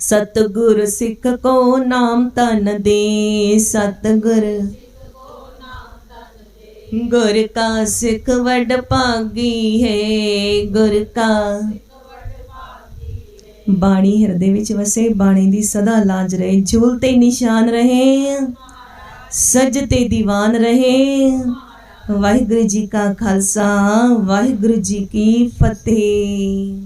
ਸਤਗੁਰ ਸਿੱਖ ਕੋ ਨਾਮ ਤਨ ਦੇ, ਸਤਗੁਰ ਗੁਰ ਕਾ ਸਿੱਖ ਵਡ ਭਾਗੀ ਹੈ, ਗੁਰ ਕਾ ਬਾਣੀ ਹਿਰਦੇ ਵਿੱਚ ਵਸੇ, ਬਾਣੀ ਦੀ ਸਦਾ ਲਾਜ ਰਹੇ ਝੂਲ ਤੇ ਨਿਸ਼ਾਨ ਰਹੇ, ਸਜ ਤੇ ਦੀਵਾਨ ਰਹੇ। ਵਾਹਿਗੁਰੂ ਜੀ ਕਾ ਖਾਲਸਾ, ਵਾਹਿਗੁਰੂ ਜੀ ਕੀ ਫਤਿਹ।